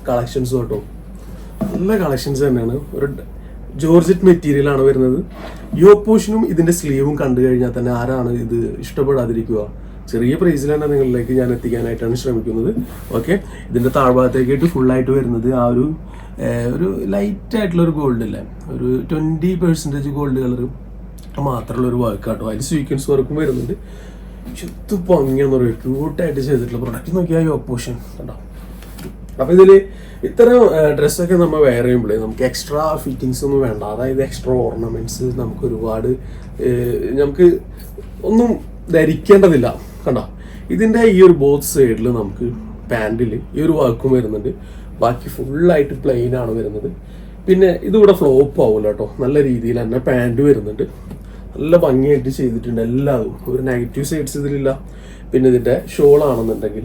കളക്ഷൻസും കേട്ടോ നല്ല കളക്ഷൻസ് തന്നെയാണ്. ഒരു ജോർജറ്റ് മെറ്റീരിയൽ ആണ് വരുന്നത്. യോപ്പോഷനും ഇതിന്റെ സ്ലീവും കണ്ടു കഴിഞ്ഞാൽ തന്നെ ആരാണ് ഇത് ഇഷ്ടപ്പെടാതിരിക്കുക? ചെറിയ പ്രൈസിൽ തന്നെ നിങ്ങളിലേക്ക് ഞാൻ എത്തിക്കാനായിട്ടാണ് ശ്രമിക്കുന്നത്. ഓക്കെ ഇതിന്റെ താഴ്ഭാഗത്തേക്കായിട്ട് ഫുൾ ആയിട്ട് വരുന്നത് ആ ഒരു ഒരു ലൈറ്റ് ആയിട്ടുള്ള ഒരു ഗോൾഡ് അല്ലേ? ഒരു ട്വന്റി പെർസെന്റേജ് ഗോൾഡ് കളർ മാത്രമുള്ള ഒരു വർക്ക് കേട്ടോ അതിൽ സ്വീക്വൻസ് വർക്കും വരുന്നുണ്ട്. ചുത്തു ഭംഗിയെന്ന് പറയുക ക്യൂട്ടായിട്ട് ചെയ്തിട്ടുള്ള പ്രൊഡക്റ്റ് നോക്കിയാൽ ഓപ്പോഷൻ കണ്ടോ? അപ്പൊ ഇതിൽ ഇത്തരം ഡ്രസ്സൊക്കെ നമ്മൾ വെയർ ചെയ്യുമ്പോഴേ നമുക്ക് എക്സ്ട്രാ ഫിറ്റിങ്സ് ഒന്നും വേണ്ട. അതായത് എക്സ്ട്രാ ഓർണമെന്റ്സ് നമുക്ക് ഒരുപാട് നമുക്ക് ഒന്നും ധരിക്കേണ്ടതില്ല. കണ്ടോ? ഇതിന്റെ ഈ ഒരു ബോത്ത് സൈഡിൽ നമുക്ക് പാൻറിൽ ഈ ഒരു വർക്കും വരുന്നുണ്ട്. ബാക്കി ഫുള്ളായിട്ട് പ്ലെയിൻ ആണ് വരുന്നത്. പിന്നെ ഇതിവിടെ ഫ്ലോപ്പ് ആവില്ല കേട്ടോ നല്ല രീതിയിൽ തന്നെ പാന്റ് വരുന്നുണ്ട്. നല്ല ഭംഗിയായിട്ട് ചെയ്തിട്ടുണ്ട് എല്ലാതും. ഒരു നെഗറ്റീവ് സൈഡ്സ് ഇതിലില്ല. പിന്നെ ഇതിന്റെ ഷോൾ ആണെന്നുണ്ടെങ്കിൽ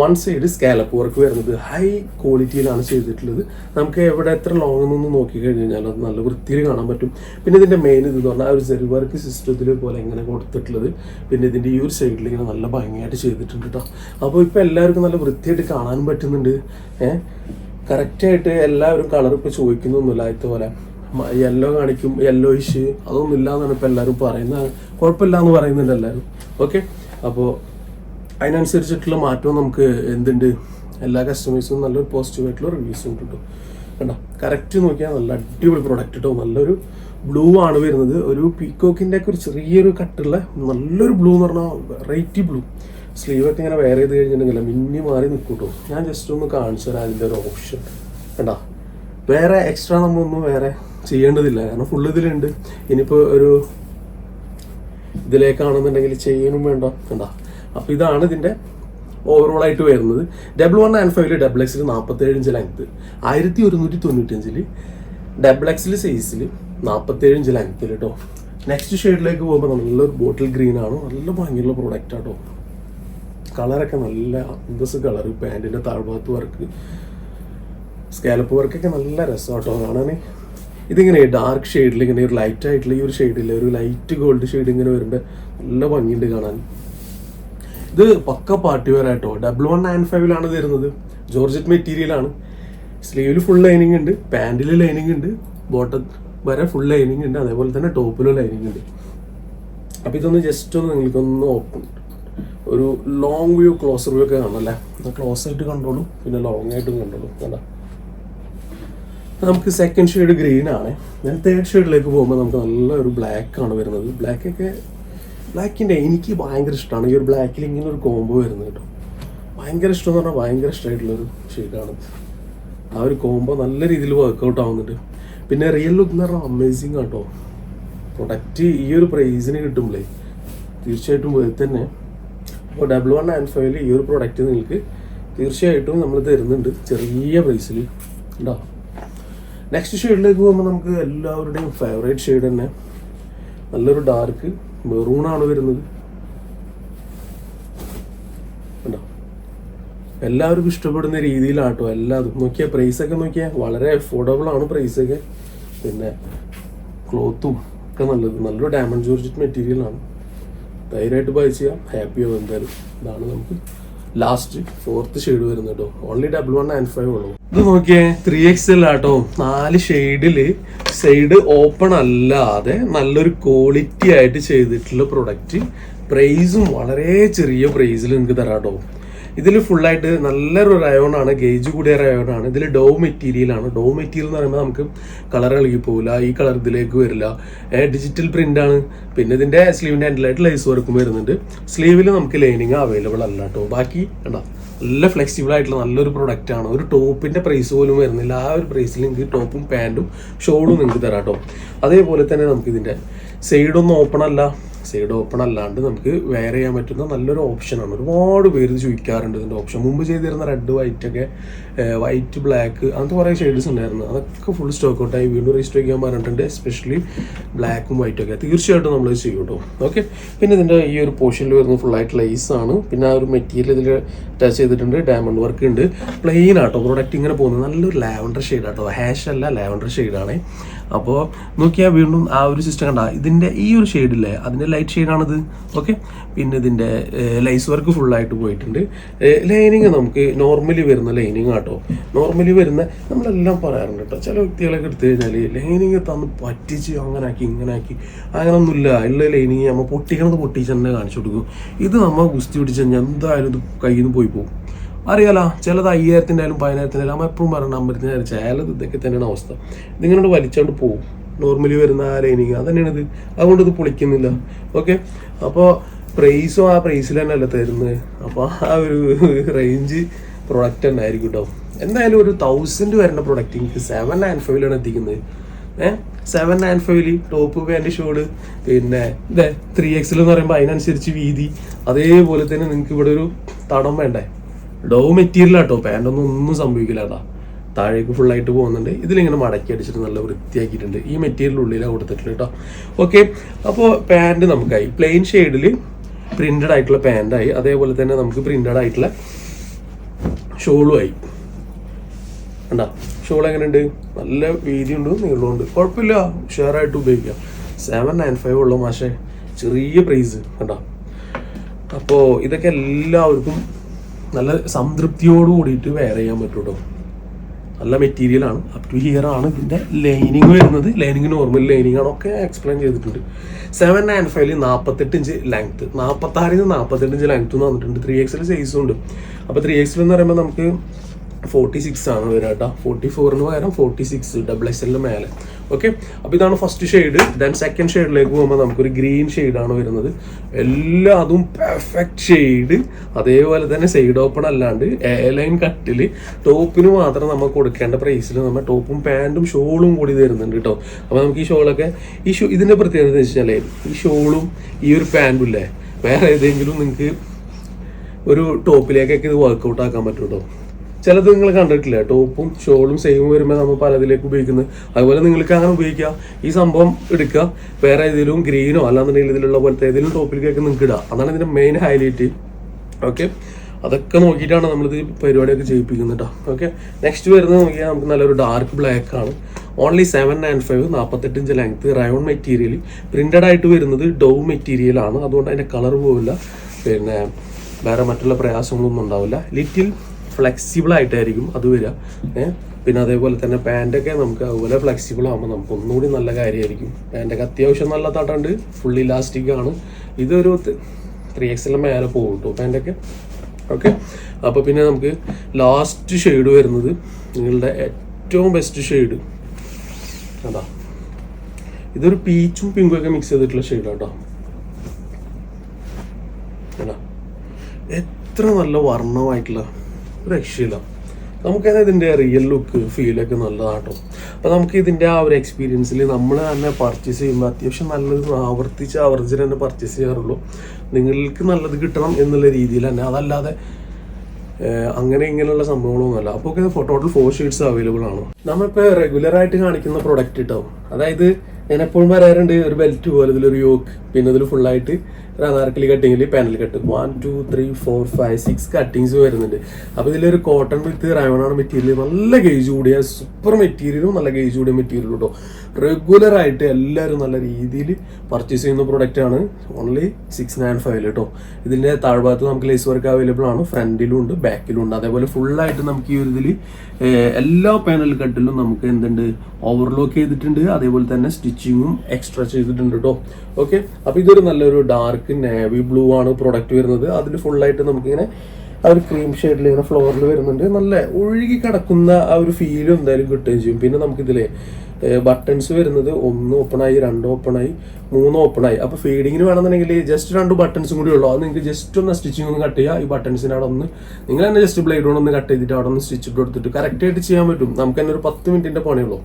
വൺ സൈഡ് സ്കാലപ്പ് വർക്ക് വരുന്നത് ഹൈ ക്വാളിറ്റിയിലാണ് ചെയ്തിട്ടുള്ളത്. നമുക്ക് എവിടെ എത്ര ലോങ് നിന്ന് നോക്കി കഴിഞ്ഞാൽ അത് നല്ല വൃത്തിയിൽ കാണാൻ പറ്റും. പിന്നെ ഇതിന്റെ മെയിൻ ഇത് പറഞ്ഞാൽ ഒരു സെൽ വർക്ക് സിസ്റ്റത്തിൽ പോലെ ഇങ്ങനെ കൊടുത്തിട്ടുള്ളത്. പിന്നെ ഇതിന്റെ ഈ ഒരു സൈഡിൽ ഇങ്ങനെ നല്ല ഭംഗിയായിട്ട് ചെയ്തിട്ടുണ്ട് കേട്ടോ അപ്പോൾ ഇപ്പൊ എല്ലാവർക്കും നല്ല വൃത്തിയായിട്ട് കാണാൻ പറ്റുന്നുണ്ട്. ഏഹ് കറക്റ്റായിട്ട് എല്ലാവരും കളർ ഇപ്പോൾ ചോദിക്കുന്നൊന്നുമില്ല ആദ്യത്തെ പോലെ യെല്ലോ കാണിക്കും യെല്ലോ ഇഷ്യൂ അതൊന്നും ഇല്ല എന്നാണ് ഇപ്പോൾ എല്ലാവരും പറയുന്നത്. കുഴപ്പമില്ല എന്ന് പറയുന്നുണ്ട് എല്ലാവരും. ഓക്കെ അപ്പോൾ അതിനനുസരിച്ചിട്ടുള്ള മാറ്റവും നമുക്ക് എന്തുണ്ട്? എല്ലാ കസ്റ്റമേഴ്സും നല്ലൊരു പോസിറ്റീവ് ആയിട്ടുള്ള റിവ്യൂസ് കിട്ടും. കണ്ടോ? കറക്റ്റ് നോക്കിയാൽ നല്ല അടിപൊളി പ്രൊഡക്റ്റ് കേട്ടോ നല്ലൊരു ബ്ലൂ ആണ് വരുന്നത്. ഒരു പീക്കോക്കിന്റെ ഒക്കെ ഒരു ചെറിയൊരു കട്ടുള്ള നല്ലൊരു ബ്ലൂ എന്ന് പറഞ്ഞാൽ വെറൈറ്റി ബ്ലൂ സ്ലീവൊക്കെ ഇങ്ങനെ വെയർ ചെയ്ത് കഴിഞ്ഞിട്ടുണ്ടെങ്കിൽ മിന്നി മാറി നിൽക്കൂട്ടോ കേട്ടോ ഞാൻ ജസ്റ്റ് ഒന്ന് കാണിച്ചു തരാം അതിന്റെ ഒരു ഓപ്ഷൻ കണ്ടോ? വേറെ എക്സ്ട്രാ നമ്മളൊന്നും വേറെ ചെയ്യേണ്ടതില്ല. കാരണം ഫുൾ ഇതിലുണ്ട്. ഇനിയിപ്പോൾ ഒരു ഇതിലേക്കാണെന്നുണ്ടെങ്കിൽ ചെയ്യാനും വേണ്ട. കണ്ട? അപ്പൊ ഇതാണ് ഇതിന്റെ ഓവറോൾ ആയിട്ട് വരുന്നത്. ഡബിൾ വൺ ആൻഡ് ഫൈവിൽ ഡബിൾ എക്സിൽ നാൽപ്പത്തേഴ് ഇഞ്ച് ലെങ്ത് ആയിരത്തി ഒരുന്നൂറ്റി തൊണ്ണൂറ്റി അഞ്ചിൽ ഡബിൾ എക്സിൽ സൈസിൽ നാൽപ്പത്തേഴ് ഇഞ്ച് ലെങ്ത്തിൽ കേട്ടോ നെക്സ്റ്റ് ഷെയ്ഡിലേക്ക് പോകുമ്പോൾ നല്ലൊരു ബോട്ടിൽ ഗ്രീൻ ആണ്. നല്ല ഭംഗിയുള്ള പ്രോഡക്റ്റ് ആട്ടോ കളറൊക്കെ നല്ല അന്തസ് കളർ പാന്റിന്റെ താഴ്ഭാഗത്ത് വർക്ക് സ്കാലപ്പ് വർക്കൊക്കെ നല്ല രസമാട്ടോ കാണാനേ. ഇതിങ്ങനെ ഡാർക്ക് ഷെയ്ഡിൽ ഇങ്ങനെ ഒരു ലൈറ്റ് ആയിട്ടുള്ള ഈ ഒരു ഷെയ്ഡിൽ ഒരു ലൈറ്റ് ഗോൾഡ് ഷെയ്ഡ് ഇങ്ങനെ വരുമ്പോൾ നല്ല ഭംഗിയുണ്ട് കാണാൻ. ഇത് പക്ക പാർട്ടി വെയർ ആയിട്ടോ ഡബിൾ വൺ നയൻ ഫൈവിലാണ് തരുന്നത് ജോർജറ്റ് മെറ്റീരിയലാണ് സ്ലീവിൽ ഫുൾ ലൈനിങ് ഉണ്ട്. പാന്റിൽ ലൈനിങ് ഉണ്ട്. ബോട്ടം വരെ ഫുൾ ലൈനിങ് ഉണ്ട്. അതേപോലെ തന്നെ ടോപ്പിലും ലൈനിങ് ഉണ്ട്. അപ്പൊ ഇതൊന്ന് ജസ്റ്റ് ഒന്ന് നിങ്ങൾക്കൊന്ന് ഓപ്പൺ ഒരു ലോങ് വ്യൂ ക്ലോസർ വ്യൂ ഒക്കെ കാണല്ലേ ക്ലോസ് ആയിട്ട് കണ്ടോളൂ. പിന്നെ ലോങ് ആയിട്ടും കണ്ടോളൂ. കണ്ടാ? നമുക്ക് സെക്കൻഡ് ഷെയ്ഡ് ഗ്രീൻ ആണ്. ഞാൻ തേർഡ് ഷെയ്ഡിലേക്ക് പോകുമ്പോൾ നമുക്ക് നല്ലൊരു ബ്ലാക്ക് ആണ് വരുന്നത്. ബ്ലാക്ക് ഒക്കെ ബ്ലാക്കിന്റെ എനിക്ക് ഭയങ്കര ഇഷ്ടമാണ് ഈ ഒരു ബ്ലാക്കിൽ ഇങ്ങനെ ഒരു കോംബോ വരുന്നത് കേട്ടോ. ഭയങ്കര ഇഷ്ടം എന്ന് പറഞ്ഞാൽ ഭയങ്കര ഇഷ്ടമായിട്ടുള്ളൊരു ഷെയ്ഡാണ് ആ ഒരു കോംബോ നല്ല രീതിയിൽ വർക്കൗട്ട് ആവുന്നുണ്ട് പിന്നെ റിയൽ ലുക്ക് എന്ന് പറഞ്ഞാൽ അമേസിങ് ആട്ടോ. പ്രൊഡക്റ്റ് ഈ ഒരു പ്രൈസിന് കിട്ടുമ്പോഴേ തീർച്ചയായിട്ടും വേറെ തന്നെ. അപ്പോൾ ഡബിൾ വൺ ആൻഡ് ഫൈവിൽ ഈ ഒരു പ്രൊഡക്റ്റ് നിങ്ങൾക്ക് തീർച്ചയായിട്ടും നമ്മൾ തരുന്നുണ്ട് ചെറിയ പ്രൈസിൽ ഉണ്ടോ നെക്സ്റ്റ് ഷെയ്ഡിലേക്ക് പോകുമ്പോൾ നമുക്ക് എല്ലാവരുടെയും ഫേവറേറ്റ് ഷെയ്ഡ് തന്നെ. നല്ലൊരു ഡാർക്ക് മെറൂൺ ആണ് വരുന്നത്. കണ്ടോ? എല്ലാവർക്കും ഇഷ്ടപ്പെടുന്ന രീതിയിലാട്ടോ. എല്ലാതും നോക്കിയാൽ പ്രൈസ് ഒക്കെ നോക്കിയാൽ വളരെ അഫോർഡബിൾ ആണ് പ്രൈസ് ഒക്കെ. പിന്നെ ക്ലോത്തും ഒക്കെ നല്ലത്. നല്ലൊരു ഡയമണ്ട് ജോർജറ്റ് മെറ്റീരിയൽ ആണ്. ധൈര്യമായിട്ട് ബൈ ചെയ്യാം. ഹാപ്പി ആവും എന്തായാലും. ഇതാണ് നമുക്ക് ലാസ്റ്റ് ഫോർത്ത് ഷെയ്ഡ് വരുന്നു കേട്ടോ. Only double one and five ഉള്ളൂ. ഇത് നോക്കിയേ ത്രീ എക്സ് എൽ ആട്ടോ നാല് ഷെയ്ഡിൽ സൈഡ് ഓപ്പൺ അല്ലാതെ നല്ലൊരു ക്വാളിറ്റി ആയിട്ട് ചെയ്തിട്ടുള്ള പ്രൊഡക്റ്റ് പ്രൈസും വളരെ ചെറിയ പ്രൈസിൽ നിങ്ങൾക്ക് തരാം കേട്ടോ. ഇതിൽ ഫുള്ളായിട്ട് നല്ലൊരു റയോൺ ആണ് ഗേജ് കൂടിയ റയോൺ ആണ്. ഇതിൽ ഡോ മെറ്റീരിയൽ ആണ്. ഡോ മെറ്റീരിയൽ എന്ന് പറയുമ്പോൾ നമുക്ക് കളർ ഇളകി പോകില്ല ഈ കളർ ഇതിലേക്ക് വരില്ല. ഡിജിറ്റൽ പ്രിന്റ് ആണ്. പിന്നെ ഇതിന്റെ സ്ലീവിന്റെ ഹാൻഡിലായിട്ട് ലൈസ് വർക്കും വരുന്നുണ്ട്. സ്ലീവിൽ നമുക്ക് ലൈനിങ് അവൈലബിൾ അല്ല കേട്ടോ ബാക്കി കണ്ടോ? നല്ല ഫ്ലെക്സിബിൾ ആയിട്ടുള്ള നല്ലൊരു പ്രൊഡക്റ്റ് ആണ്. ഒരു ടോപ്പിന്റെ പ്രൈസ് പോലും വരുന്നില്ല. ആ ഒരു പ്രൈസിൽ നിങ്ങൾക്ക് ടോപ്പും പാന്റും ഷോളും നിങ്ങൾക്ക് തരാം കേട്ടോ അതേപോലെ തന്നെ നമുക്ക് ഇതിന്റെ സൈഡൊന്നും ഓപ്പൺ അല്ല. സൈഡ് ഓപ്പൺ അല്ലാണ്ട് നമുക്ക് വെയർ ചെയ്യാൻ പറ്റുന്ന നല്ലൊരു ഓപ്ഷനാണ് ഒരുപാട് പേര് ചോദിക്കാറുണ്ട് ഇതിന്റെ ഓപ്ഷൻ മുമ്പ് ചെയ്തിരുന്ന റെഡ് വൈറ്റ് ഒക്കെ വൈറ്റ് ബ്ലാക്ക് അങ്ങനത്തെ കുറേ ഷെയ്ഡ്സ് ഉണ്ടായിരുന്നു. അതൊക്കെ ഫുൾ സ്റ്റോക്ക് ഔട്ടായി വീണ്ടും രജിസ്റ്റർ ചെയ്യാൻ പറഞ്ഞിട്ടുണ്ട് എസ്പെഷ്യലി ബ്ലാക്കും വൈറ്റും ഒക്കെ. തീർച്ചയായിട്ടും നമ്മൾ ചെയ്യും കേട്ടോ. ഓക്കെ പിന്നെ ഇതിന്റെ ഈ ഒരു പോർഷനിൽ വരുന്നത് ലൈസ് ആണ്. പിന്നെ ആ ഒരു മെറ്റീരിയൽ ഇതിൽ ടച്ച് ചെയ്തിട്ടുണ്ട് ഡയമണ്ട് വർക്ക് ഉണ്ട്. പ്ലെയിൻ ആട്ടോ പ്രൊഡക്റ്റ് ഇങ്ങനെ പോകുന്നത്. നല്ലൊരു ലാവൻഡർ ഷെയ്ഡ് ആട്ടോ. ഹാഷ് അല്ല ലാവൻഡർ ഷെയ്ഡാണ് അപ്പോൾ നോക്കിയാൽ വീണ്ടും ആ ഒരു സിസ്റ്റം കണ്ട. ഇതിന്റെ ഈ ഒരു ഷെയ്ഡില്ലേ അതിന്റെ ലൈറ്റ് ഷെയ്ഡാണിത് ഓക്കെ പിന്നെ ഇതിന്റെ ലൈസ് വർക്ക് ഫുള്ളായിട്ട് പോയിട്ടുണ്ട്. ലൈനിങ് നമുക്ക് നോർമലി വരുന്ന ലൈനിങ് ആട്ടോ. നോർമലി വരുന്ന നമ്മളെല്ലാം പറയാറുണ്ട് കേട്ടോ. ചില വ്യക്തികളൊക്കെ എടുത്തു കഴിഞ്ഞാൽ ലൈനിങ് തന്ന് പറ്റിച്ച് അങ്ങനെ ആക്കി ഇങ്ങനെ ആക്കി അങ്ങനൊന്നുമില്ല. ഉള്ള ലൈനിങ് നമ്മൾ പൊട്ടിക്കണത് പൊട്ടിച്ച് തന്നെ കാണിച്ചു കൊടുക്കും. ഇത് നമ്മൾ ഗുസ്തി പിടിച്ച് കഴിഞ്ഞാൽ എന്തായാലും ഇത് കയ്യിൽ നിന്ന് പോയി പോകും. അറിയാലോ ചിലത് അയ്യായിരത്തിന്റെ ആയാലും പതിനായിരത്തിന്റെ ആയാലും എപ്പോഴും പറയണം അമ്പലത്തിന്റെ ആയാലും ചിലത് ഇതൊക്കെ തന്നെയാണ് അവസ്ഥ. ഇതിങ്ങനെ വലിച്ചോണ്ട് പോകും നോർമലി വരുന്ന ആ ലൈനിങ് അത് തന്നെയാണ് ഇത്. അതുകൊണ്ട് ഇത് പൊളിക്കുന്നില്ല. ഓക്കെ അപ്പോൾ പ്രൈസും ആ പ്രൈസിൽ തന്നെയല്ല തരുന്നത് അപ്പോൾ ആ ഒരു റേഞ്ച് പ്രൊഡക്റ്റ് തന്നെ ആയിരിക്കും കേട്ടോ എന്തായാലും ഒരു തൗസൻഡ് വരുന്ന പ്രൊഡക്റ്റ് എനിക്ക് സെവൻ നയൻ ഫൈവിലാണ് എത്തിക്കുന്നത്. ഏഹ് സെവൻ നയൻ ഫൈവിൽ ടോപ്പ് പാന്റ് ഷോൾ പിന്നെ ഇതേ ത്രീ എക്സിൽ എന്ന് പറയുമ്പോൾ അതിനനുസരിച്ച് വീതി. അതേപോലെ തന്നെ നിങ്ങൾക്ക് ഇവിടെ ഒരു തടം വേണ്ടേ? ഡോ മെറ്റീരിയൽ ആട്ടോ പാന്റൊന്നും ഒന്നും സംഭവിക്കില്ല കേട്ടോ താഴേക്ക് ഫുള്ളായിട്ട് പോകുന്നുണ്ട്. ഇതിലിങ്ങനെ മടക്കി അടിച്ചിട്ട് നല്ല വൃത്തിയാക്കിയിട്ടുണ്ട്. ഈ മെറ്റീരിയൽ ഉള്ളിലാണ് കൊടുത്തിട്ടുള്ളത് കേട്ടോ ഓക്കെ അപ്പോൾ പാന്റ് നമുക്കായി. പ്ലെയിൻ ഷെയ്ഡിൽ പ്രിന്റഡ് ആയിട്ടുള്ള പാന്റായി അതേപോലെ തന്നെ നമുക്ക് പ്രിന്റഡ് ആയിട്ടുള്ള ഷോളും ആയി. കണ്ടാ? ഷോൾ എങ്ങനെയുണ്ട്? നല്ല വീതിയുണ്ട് നീളമുണ്ട്. കുഴപ്പമില്ല. ഉഷാറായിട്ട് ഉപയോഗിക്കാം. സെവൻ നയൻ ഫൈവ് ഉള്ള മാഷേ. ചെറിയ പ്രൈസ് കണ്ടാ? അപ്പോൾ ഇതൊക്കെ എല്ലാവർക്കും നല്ല സംതൃപ്തിയോട് കൂടിയിട്ട് വെയർ ചെയ്യാൻ പറ്റും കേട്ടോ നല്ല മെറ്റീരിയൽ ആണ്. അപ് ടു ഹിയർ ആണ് ഇതിന്റെ ലൈനിങ് വരുന്നത്. ലൈനിങ് നോർമൽ ലൈനിങ് ആണ്. ഒക്കെ എക്സ്പ്ലെയിൻ ചെയ്തിട്ടുണ്ട്. സെവൻ നയൻ ഫൈവിൽ നാൽപ്പത്തെട്ട് ഇഞ്ച് ലെങ്ത്ത് നാൽപ്പത്താറിൽ നിന്ന് നാൽപ്പത്തെട്ട് ഇഞ്ച് ലെങ്ത്ത് എന്ന് പറഞ്ഞിട്ടുണ്ട് ത്രീ എക്സിൽ സൈസും ഉണ്ട്. അപ്പോൾ ത്രീ എക്സിൽ എന്ന് പറയുമ്പോൾ നമുക്ക് ഫോർട്ടി സിക്സ് ആണ് വരിക കേട്ടോ ഫോർട്ടി ഫോറിന് പകരം ഫോർട്ടി സിക്സ് ഡബിൾ എക്സ് എല്ലിന് മേലെ. ഓക്കെ അപ്പോൾ ഇതാണ് ഫസ്റ്റ് ഷെയ്ഡ് ദെൻ സെക്കൻഡ് ഷെയ്ഡിലേക്ക് പോകുമ്പോൾ നമുക്കൊരു ഗ്രീൻ ഷെയ്ഡാണ് വരുന്നത്. എല്ലാം അതും പെർഫെക്റ്റ് ഷെയ്ഡ് അതേപോലെ തന്നെ സൈഡ് ഓപ്പൺ അല്ലാണ്ട് എ ലൈൻ കട്ടിൽ ടോപ്പിന് മാത്രം നമ്മൾ കൊടുക്കേണ്ട പ്രൈസിൽ നമ്മൾ ടോപ്പും പാന്റും ഷോളും കൂടി തരുന്നുണ്ട് കേട്ടോ അപ്പോൾ നമുക്ക് ഈ ഷോളൊക്കെ ഈ ഷോ ഇതിന്റെ പ്രത്യേകത എന്ന് വെച്ചാൽ ഈ ഷോളും ഈ ഒരു പാന്റും ഇല്ലേ? വേറെ ഏതെങ്കിലും നിങ്ങൾക്ക് ഒരു ടോപ്പിലേക്കൊക്കെ ഇത് വർക്കൗട്ട് ആക്കാൻ പറ്റും കേട്ടോ ചിലത് നിങ്ങൾ കണ്ടിട്ടില്ല. ടോപ്പും ഷോളും സെയിം വരുമ്പോൾ നമ്മൾ പലതിലേക്ക് ഉപയോഗിക്കുന്നത്. അതുപോലെ നിങ്ങൾക്ക് അങ്ങനെ ഉപയോഗിക്കാം. ഈ സംഭവം എടുക്കുക വേറെ ഏതെങ്കിലും ഗ്രീനോ അല്ലാന്നുണ്ടെങ്കിൽ ഇതിലുള്ള പോലത്തെ ഏതെങ്കിലും ടോപ്പിലേക്കൊക്കെ നിങ്ങൾക്ക് ഇടാം. അതാണ് ഇതിന്റെ മെയിൻ ഹൈലൈറ്റ് ഓക്കെ അതൊക്കെ നോക്കിയിട്ടാണ് നമ്മളിത് പരിപാടിയൊക്കെ ചെയ്യിപ്പിക്കുന്നത് കേട്ടോ ഓക്കെ നെക്സ്റ്റ് വരുന്നത് നോക്കിയാൽ നമുക്ക് നല്ലൊരു ഡാർക്ക് ബ്ലാക്ക് ആണ്. ഓൺലി സെവൻ നയൻ ഫൈവ് നാൽപ്പത്തെട്ട് inch length rayon material printed ആയിട്ട് വരുന്നത് ഡോ മെറ്റീരിയൽ ആണ്. അതുകൊണ്ട് അതിന്റെ കളർ പോവില്ല. പിന്നെ വേറെ മറ്റുള്ള പ്രയാസങ്ങളൊന്നും ഉണ്ടാവില്ല. ലിറ്റിൽ ഫ്ലെക്സിബിൾ ആയിട്ടായിരിക്കും അത് വരിക. ഏഹ് പിന്നെ അതേപോലെ തന്നെ പാന്റൊക്കെ നമുക്ക് അതുപോലെ ഫ്ലെക്സിബിൾ ആകുമ്പോൾ നമുക്ക് ഒന്നുകൂടി നല്ല കാര്യമായിരിക്കും പാന്റൊക്കെ അത്യാവശ്യം നല്ല തട്ടുണ്ട് ഫുൾ ഇലാസ്റ്റിക് ആണ്. ഇതൊരു ത്രീ എക്സിലെ മേലെ പോകും കേട്ടോ പാന്റൊക്കെ ഓക്കെ? അപ്പോൾ പിന്നെ നമുക്ക് ലാസ്റ്റ് ഷെയ്ഡ് വരുന്നത് നിങ്ങളുടെ ഏറ്റവും ബെസ്റ്റ് ഷെയ്ഡ് അതാ. ഇതൊരു പീച്ചും പിങ്കും ഒക്കെ മിക്സ് ചെയ്തിട്ടുള്ള ഷെയ്ഡ് കേട്ടോ? എത്ര നല്ല വർണമായിട്ടുള്ള ഒരു രക്ഷയില്ല. നമുക്കത് ഇതിന്റെ റിയൽ ലുക്ക് ഫീലൊക്കെ നല്ലതാട്ടോ. അപ്പോൾ നമുക്ക് ഇതിന്റെ ആ ഒരു എക്സ്പീരിയൻസിൽ നമ്മൾ തന്നെ പർച്ചേസ് ചെയ്യുമ്പോൾ അത്യാവശ്യം നല്ലത് ആവർത്തിച്ച് ആവർത്തിച്ച് തന്നെ പർച്ചേസ് ചെയ്യാറുള്ളൂ. നിങ്ങൾക്ക് നല്ലത് കിട്ടണം എന്നുള്ള രീതിയിൽ തന്നെ. അതല്ലാതെ അങ്ങനെ ഇങ്ങനെയുള്ള സംഭവങ്ങളൊന്നുമല്ല. അപ്പോൾ ടോട്ടൽ ഫോർ ഷീറ്റ്സ് അവൈലബിൾ ആണ്. നമ്മളിപ്പോൾ റെഗുലർ ആയിട്ട് കാണിക്കുന്ന പ്രൊഡക്റ്റ് കിട്ടും അതായത് ഞാൻ എപ്പോഴും പറയാറുണ്ട് ഒരു ബെൽറ്റ് പോലെ ഇതിലൊരു യോക്ക് പിന്നെ ഇതിൽ ഫുള്ളായിട്ട് anarkali കട്ടിങ്ങിൽ panel cut one two three four five six cuttings വരുന്നുണ്ട്. അപ്പോൾ ഇതിലൊരു കോട്ടൺ വിത്ത് റയോണാണ് മെറ്റീരിയൽ നല്ല ഗേജ് കൂടിയ സൂപ്പർ മെറ്റീരിയലും നല്ല ഗേജ് കൂടിയ മെറ്റീരിയലും കേട്ടോ റെഗുലർ ആയിട്ട് എല്ലാവരും നല്ല രീതിയിൽ പർച്ചേസ് ചെയ്യുന്ന പ്രൊഡക്റ്റ് ആണ്. ഓൺലി സിക്സ് നയൻ ഫൈവ് കേട്ടോ ഇതിന്റെ താഴ്ഭാഗത്ത് നമുക്ക് ലേസ് വർക്ക് അവൈലബിൾ ആണ്. ഫ്രണ്ടിലും ഉണ്ട് ബാക്കിലും ഉണ്ട്. അതേപോലെ ഫുൾ ആയിട്ട് നമുക്ക് ഈ ഒരു ഇതിൽ എല്ലാ പാനൽ കട്ടിലും നമുക്ക് എന്തുണ്ട്? ഓവർലോക്ക് ചെയ്തിട്ടുണ്ട്. അതേപോലെ തന്നെ സ്റ്റിച്ചിങ്ങും എക്സ്ട്രാ ചെയ്തിട്ടുണ്ട് കേട്ടോ ഓക്കെ അപ്പോൾ ഇതൊരു നല്ലൊരു ഡാർക്ക് നേവി ബ്ലൂ ആണ് പ്രൊഡക്റ്റ് വരുന്നത്. അതിൽ ഫുള്ളായിട്ട് നമുക്കിങ്ങനെ ആ ഒരു ക്രീം ഷെയ്ഡിൽ ഇങ്ങനെ ഫ്ലോറിൽ വരുന്നുണ്ട്. നല്ല ഒഴുകി കിടക്കുന്ന ആ ഒരു ഫീലും എന്തായാലും കിട്ടുകയും ചെയ്യും. പിന്നെ നമുക്കിതിലെ ബട്ടൺസ് വരുന്നത് ഒന്ന് ഓപ്പൺ ഓപ്പണായി രണ്ട് ഓപ്പണായി മൂന്ന് ഓപ്പൺ ആയി. അപ്പോൾ ഫീഡിങ്ങിന് വേണമെന്നുണ്ടെങ്കിൽ ജസ്റ്റ് രണ്ട് ബട്ടൺസും കൂടി ഉള്ളൂ. അത് നിങ്ങൾക്ക് ജസ്റ്റ് ഒന്ന് സ്റ്റിച്ചിങ് ഒന്ന് കട്ട് ചെയ്യുക. ഈ ബട്ടൺസിന് അവിടെ ഒന്ന് നിങ്ങൾ തന്നെ ജസ്റ്റ് ബ്ലേഡ് കൊണ്ട് ഒന്ന് കട്ട് ചെയ്തിട്ട് അവിടെ ഒന്ന് സ്റ്റിച്ച് ഇട്ട് കൊടുത്തിട്ട് കറക്റ്റ് ആയിട്ട് ചെയ്യാൻ പറ്റും. നമുക്ക് തന്നെ ഒരു പത്ത് മിനിറ്റിന്റെ പണിയുള്ളൂ.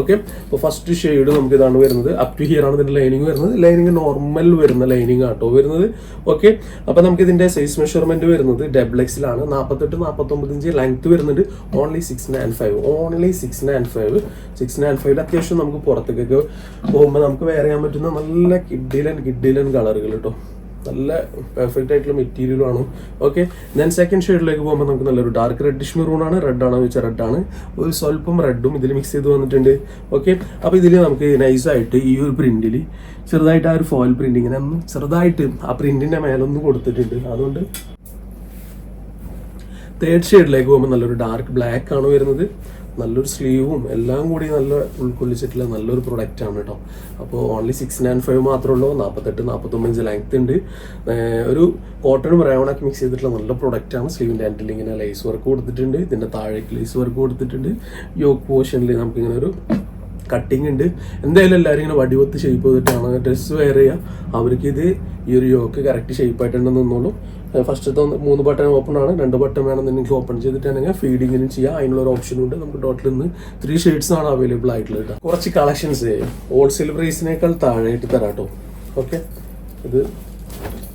ഓക്കെ അപ്പോൾ ഫസ്റ്റ് ഷെയ്ഡ് നമുക്ക് ഇതാണ് വരുന്നത്. അപ് ടു ഹിയർ ആണ് ഇതിന്റെ ലൈനിങ് വരുന്നത്. ലൈനിങ് നോർമൽ വരുന്ന ലൈനിങ് ആട്ടോ വരുന്നത്. ഓക്കെ അപ്പോൾ നമുക്ക് ഇതിന്റെ സൈസ് മെഷർമെന്റ് വരുന്നത് ഡബിൾ എക്സിലാണ് നാൽപ്പത്തെട്ട് നാൽപ്പത്തൊമ്പത് ഇഞ്ച് ലെങ്ത് വരുന്നുണ്ട്. Only six nine five only six nine five six nine ഫൈവിൽ അത്യാവശ്യം നമുക്ക് പുറത്തേക്കൊക്കെ പോകുമ്പോൾ നമുക്ക് വെയർ ചെയ്യാൻ പറ്റുന്ന നല്ല കിഡിലൻ കിഡിലൻ കളറുകൾ കേട്ടോ നല്ല പെർഫെക്റ്റ് ആയിട്ടുള്ള മെറ്റീരിയലും ആണ്. ഓക്കെ ദെൻ സെക്കൻഡ് ഷെയ്ഡിലേക്ക് പോകുമ്പോൾ നമുക്ക് നല്ലൊരു ഡാർക്ക് റെഡിഷ് മെറൂൺ ആണ്. റെഡ് ആണോ വെച്ചാൽ റെഡ് ആണ്. ഒരു സ്വല്പം റെഡും ഇതിൽ മിക്സ് ചെയ്ത് വന്നിട്ടുണ്ട്. ഓക്കെ അപ്പോൾ ഇതിൽ നമുക്ക് നൈസായിട്ട് ഈ ഒരു പ്രിന്റിൽ ചെറുതായിട്ട് ആ ഒരു ഫോയിൽ പ്രിന്റ് ഇങ്ങനെ ചെറുതായിട്ട് ആ പ്രിന്റിന്റെ മേലൊന്ന് കൊടുത്തിട്ടുണ്ട്. അതുകൊണ്ട് തേർഡ് ഷെയ്ഡിലേക്ക് പോകുമ്പോൾ നല്ലൊരു ഡാർക്ക് ബ്ലാക്ക് ആണ് വരുന്നത്. നല്ലൊരു സ്ലീവും എല്ലാം കൂടി നല്ല ഉൾക്കൊള്ളിച്ചിട്ടുള്ള നല്ലൊരു പ്രൊഡക്റ്റ് ആണ് കേട്ടോ അപ്പോൾ ഓൺലി സിക്സ് നയൻ ഫൈവ് മാത്രമേ ഉള്ളൂ നാൽപ്പത്തെട്ട് നാൽപ്പത്തൊമ്പത് ലെങ്ത് ഉണ്ട് ഒരു കോട്ടൺ ബ്രൗണൊക്കെ മിക്സ് ചെയ്തിട്ടുള്ള നല്ല പ്രൊഡക്റ്റ് ആണ്. സ്ലീവിന്റെ ആൻഡിൽ ഇങ്ങനെ ലൈസ് വർക്ക് കൊടുത്തിട്ടുണ്ട്. ഇതിന്റെ താഴേക്ക് ലൈസ് വർക്ക് കൊടുത്തിട്ടുണ്ട്. യോക്ക് പോർഷനിൽ നമുക്കിങ്ങനെ ഒരു കട്ടിങ് ഉണ്ട്. എന്തായാലും എല്ലാവരും ഇങ്ങനെ വടിവത്ത് ഷേപ്പ് ചെയ്തിട്ടാണ് ഡ്രസ്സ് വെയർ ചെയ്യുക. അവർക്ക് ഇത് ഈ ഒരു യോക്ക് കറക്റ്റ് ഷേപ്പ് ആയിട്ടുണ്ടെന്ന് നിന്നോളൂ. ഫസ്റ്റത്തെ മൂന്ന് ബട്ടൺ ഓപ്പൺ ആണ്. രണ്ട് ബട്ടൺ വേണം നിങ്ങൾക്ക് ഓപ്പൺ ചെയ്തിട്ടാണെങ്കിൽ ഫീഡിങ്ങിനും ചെയ്യാം. അതിനുള്ള ഒരു ഓപ്ഷൻ ഉണ്ട്. നമുക്ക് ടോട്ടൽ നിന്ന് ത്രീ ഷെയ്ഡ്സ് ആണ് അവൈലബിൾ ആയിട്ടുള്ളത് കേട്ടോ. കുറച്ച് കളക്ഷൻസ് ഹോൾസെയിൽ പ്രൈസിനേക്കാൾ താഴെയായിട്ട് തരാം കേട്ടോ ഓക്കെ ഇത്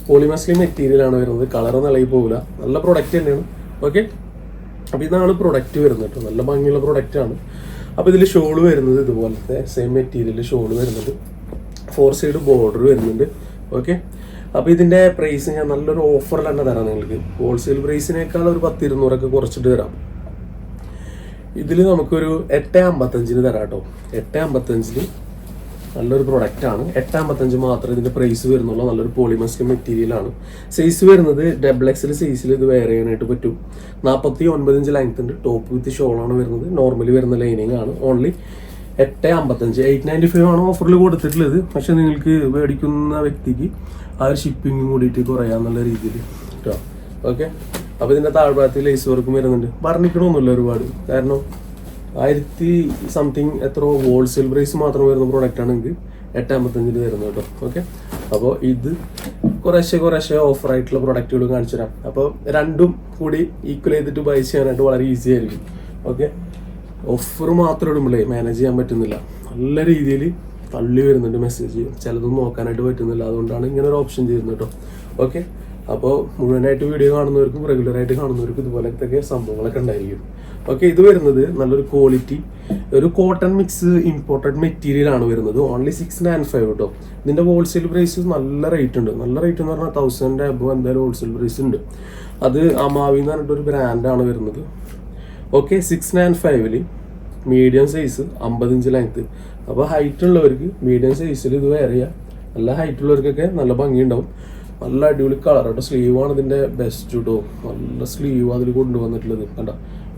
പോളിമസ്ലി മെറ്റീരിയൽ ആണ് വരുന്നത്. കളർ നിലയിൽ പോകില്ല നല്ല പ്രൊഡക്റ്റ് തന്നെയാണ്. ഓക്കെ അപ്പോൾ ഇതാണ് പ്രൊഡക്റ്റ് വരുന്നത് കേട്ടോ നല്ല ഭംഗിയുള്ള പ്രൊഡക്റ്റ് ആണ്. അപ്പോൾ ഇതിൽ ഷോൾ വരുന്നത് ഇതുപോലത്തെ സെയിം മെറ്റീരിയൽ ഷോൾ വരുന്നുണ്ട് ഫോർ സൈഡ് ബോർഡർ വരുന്നുണ്ട്. ഓക്കെ അപ്പോൾ ഇതിന്റെ പ്രൈസ് ഞാൻ നല്ലൊരു ഓഫറിൽ തന്നെ തരാം നിങ്ങൾക്ക്. ഹോൾസെയിൽ പ്രൈസിനേക്കാൾ ഒരു പത്ത് ഇരുന്നൂറൊക്കെ കുറച്ചിട്ട് തരാം. ഇതിൽ നമുക്കൊരു എട്ട് അമ്പത്തഞ്ചിന് തരാം കേട്ടോ. എട്ട് അമ്പത്തഞ്ചിന് നല്ലൊരു പ്രൊഡക്റ്റ് ആണ്. എട്ട് അമ്പത്തഞ്ച് മാത്രമേ ഇതിന്റെ പ്രൈസ് വരുന്നുള്ളൂ. നല്ലൊരു പോളിമസ്ക് മെറ്റീരിയലാണ് സൈസ് വരുന്നത് ഡബിൾ എക്സൽ സൈസിൽ ഇത് വെയർ ചെയ്യാനായിട്ട് പറ്റും. നാൽപ്പത്തി ഒൻപത് ഇഞ്ച് ലെങ്ത് ഉണ്ട്. ടോപ്പ് വിത്ത് ഷോളാണ് വരുന്നത്. നോർമലി വരുന്ന ലൈനിങ് ആണ്. ഓൺലി എട്ട് അമ്പത്തഞ്ച്. എയ്റ്റ് നയന്റി ഫൈവ് ആണ് ഓഫറിൽ കൊടുത്തിട്ടുള്ളത്. പക്ഷെ നിങ്ങൾക്ക് മേടിക്കുന്ന വ്യക്തിക്ക് ആ ഒരു ഷിപ്പിംഗ് കൂടിയിട്ട് കുറയാന്നുള്ള രീതിയിൽ കേട്ടോ ഓക്കെ അപ്പോൾ ഇതിന്റെ താഴ്ഭാഗത്ത് ലേസ് വർക്കും വരുന്നുണ്ട്. വർണിക്കണമൊന്നുമില്ല ഒരുപാട്. കാരണം ആയിരത്തി സംതിങ് എത്ര ഹോൾസെയിൽ പ്രൈസ് മാത്രം വരുന്ന പ്രോഡക്റ്റ് ആണെങ്കിൽ എട്ടമ്പത്തഞ്ചിന് വരുന്നത് കേട്ടോ ഓക്കെ അപ്പോൾ ഇത് കുറേശ്ശെ കുറേശ്ശെ ഓഫർ ആയിട്ടുള്ള കാണിച്ചു തരാം. അപ്പോൾ രണ്ടും കൂടി ഈക്വൽ ചെയ്തിട്ട് ബൈ ചെയ്യാനായിട്ട് വളരെ ഈസി ആയിരിക്കും. ഓക്കെ ഓഫർ മാത്രം ഇടുമ്പോഴേ മാനേജ് ചെയ്യാൻ പറ്റുന്നില്ല. നല്ല രീതിയിൽ തള്ളി വരുന്നുണ്ട് മെസ്സേജ് ചിലതൊന്നും നോക്കാനായിട്ട് പറ്റുന്നില്ല. അതുകൊണ്ടാണ് ഇങ്ങനെ ഒരു ഓപ്ഷൻ ചെയ്യുന്നത് കേട്ടോ ഓക്കെ അപ്പോൾ മുഴുവനായിട്ട് വീഡിയോ കാണുന്നവർക്കും റെഗുലറായിട്ട് കാണുന്നവർക്കും ഇതുപോലത്തെ സംഭവങ്ങളൊക്കെ ഉണ്ടായിരിക്കും. ഓക്കെ ഇത് വരുന്നത് നല്ലൊരു ക്വാളിറ്റി ഒരു കോട്ടൺ മിക്സ് ഇമ്പോർട്ടഡ് മെറ്റീരിയൽ ആണ് വരുന്നത്. ഓൺലി സിക്സ് നയൻ ഫൈവ് കേട്ടോ ഇതിന്റെ ഹോൾസെയിൽ പ്രൈസ് നല്ല റേറ്റ് ഉണ്ട്. നല്ല റേറ്റ് എന്ന് പറഞ്ഞാൽ തൗസൻഡ് അബവ് എന്തായാലും ഹോൾസെയിൽ പ്രൈസ് ഉണ്ട്. അത് അമാവി എന്ന് പറഞ്ഞിട്ടൊരു ബ്രാൻഡാണ് വരുന്നത്. ഓക്കെ സിക്സ് നയൻ ഫൈവിൽ മീഡിയം സൈസ് അമ്പത് ഇഞ്ച് ലെങ്ത് അപ്പോൾ ഹൈറ്റ് ഉള്ളവർക്ക് മീഡിയം സൈസിൽ ഇത് വെയർ നല്ല ഹൈറ്റ് ഉള്ളവർക്കൊക്കെ നല്ല ഭംഗിയുണ്ടാവും. നല്ല അടിപൊളി കളർ കേട്ടോ സ്ലീവാണ് ഇതിന്റെ ബെസ്റ്റ് കേട്ടോ നല്ല സ്ലീവ് അതിൽ കൊണ്ടുവന്നിട്ടുള്ളത്. കണ്ട?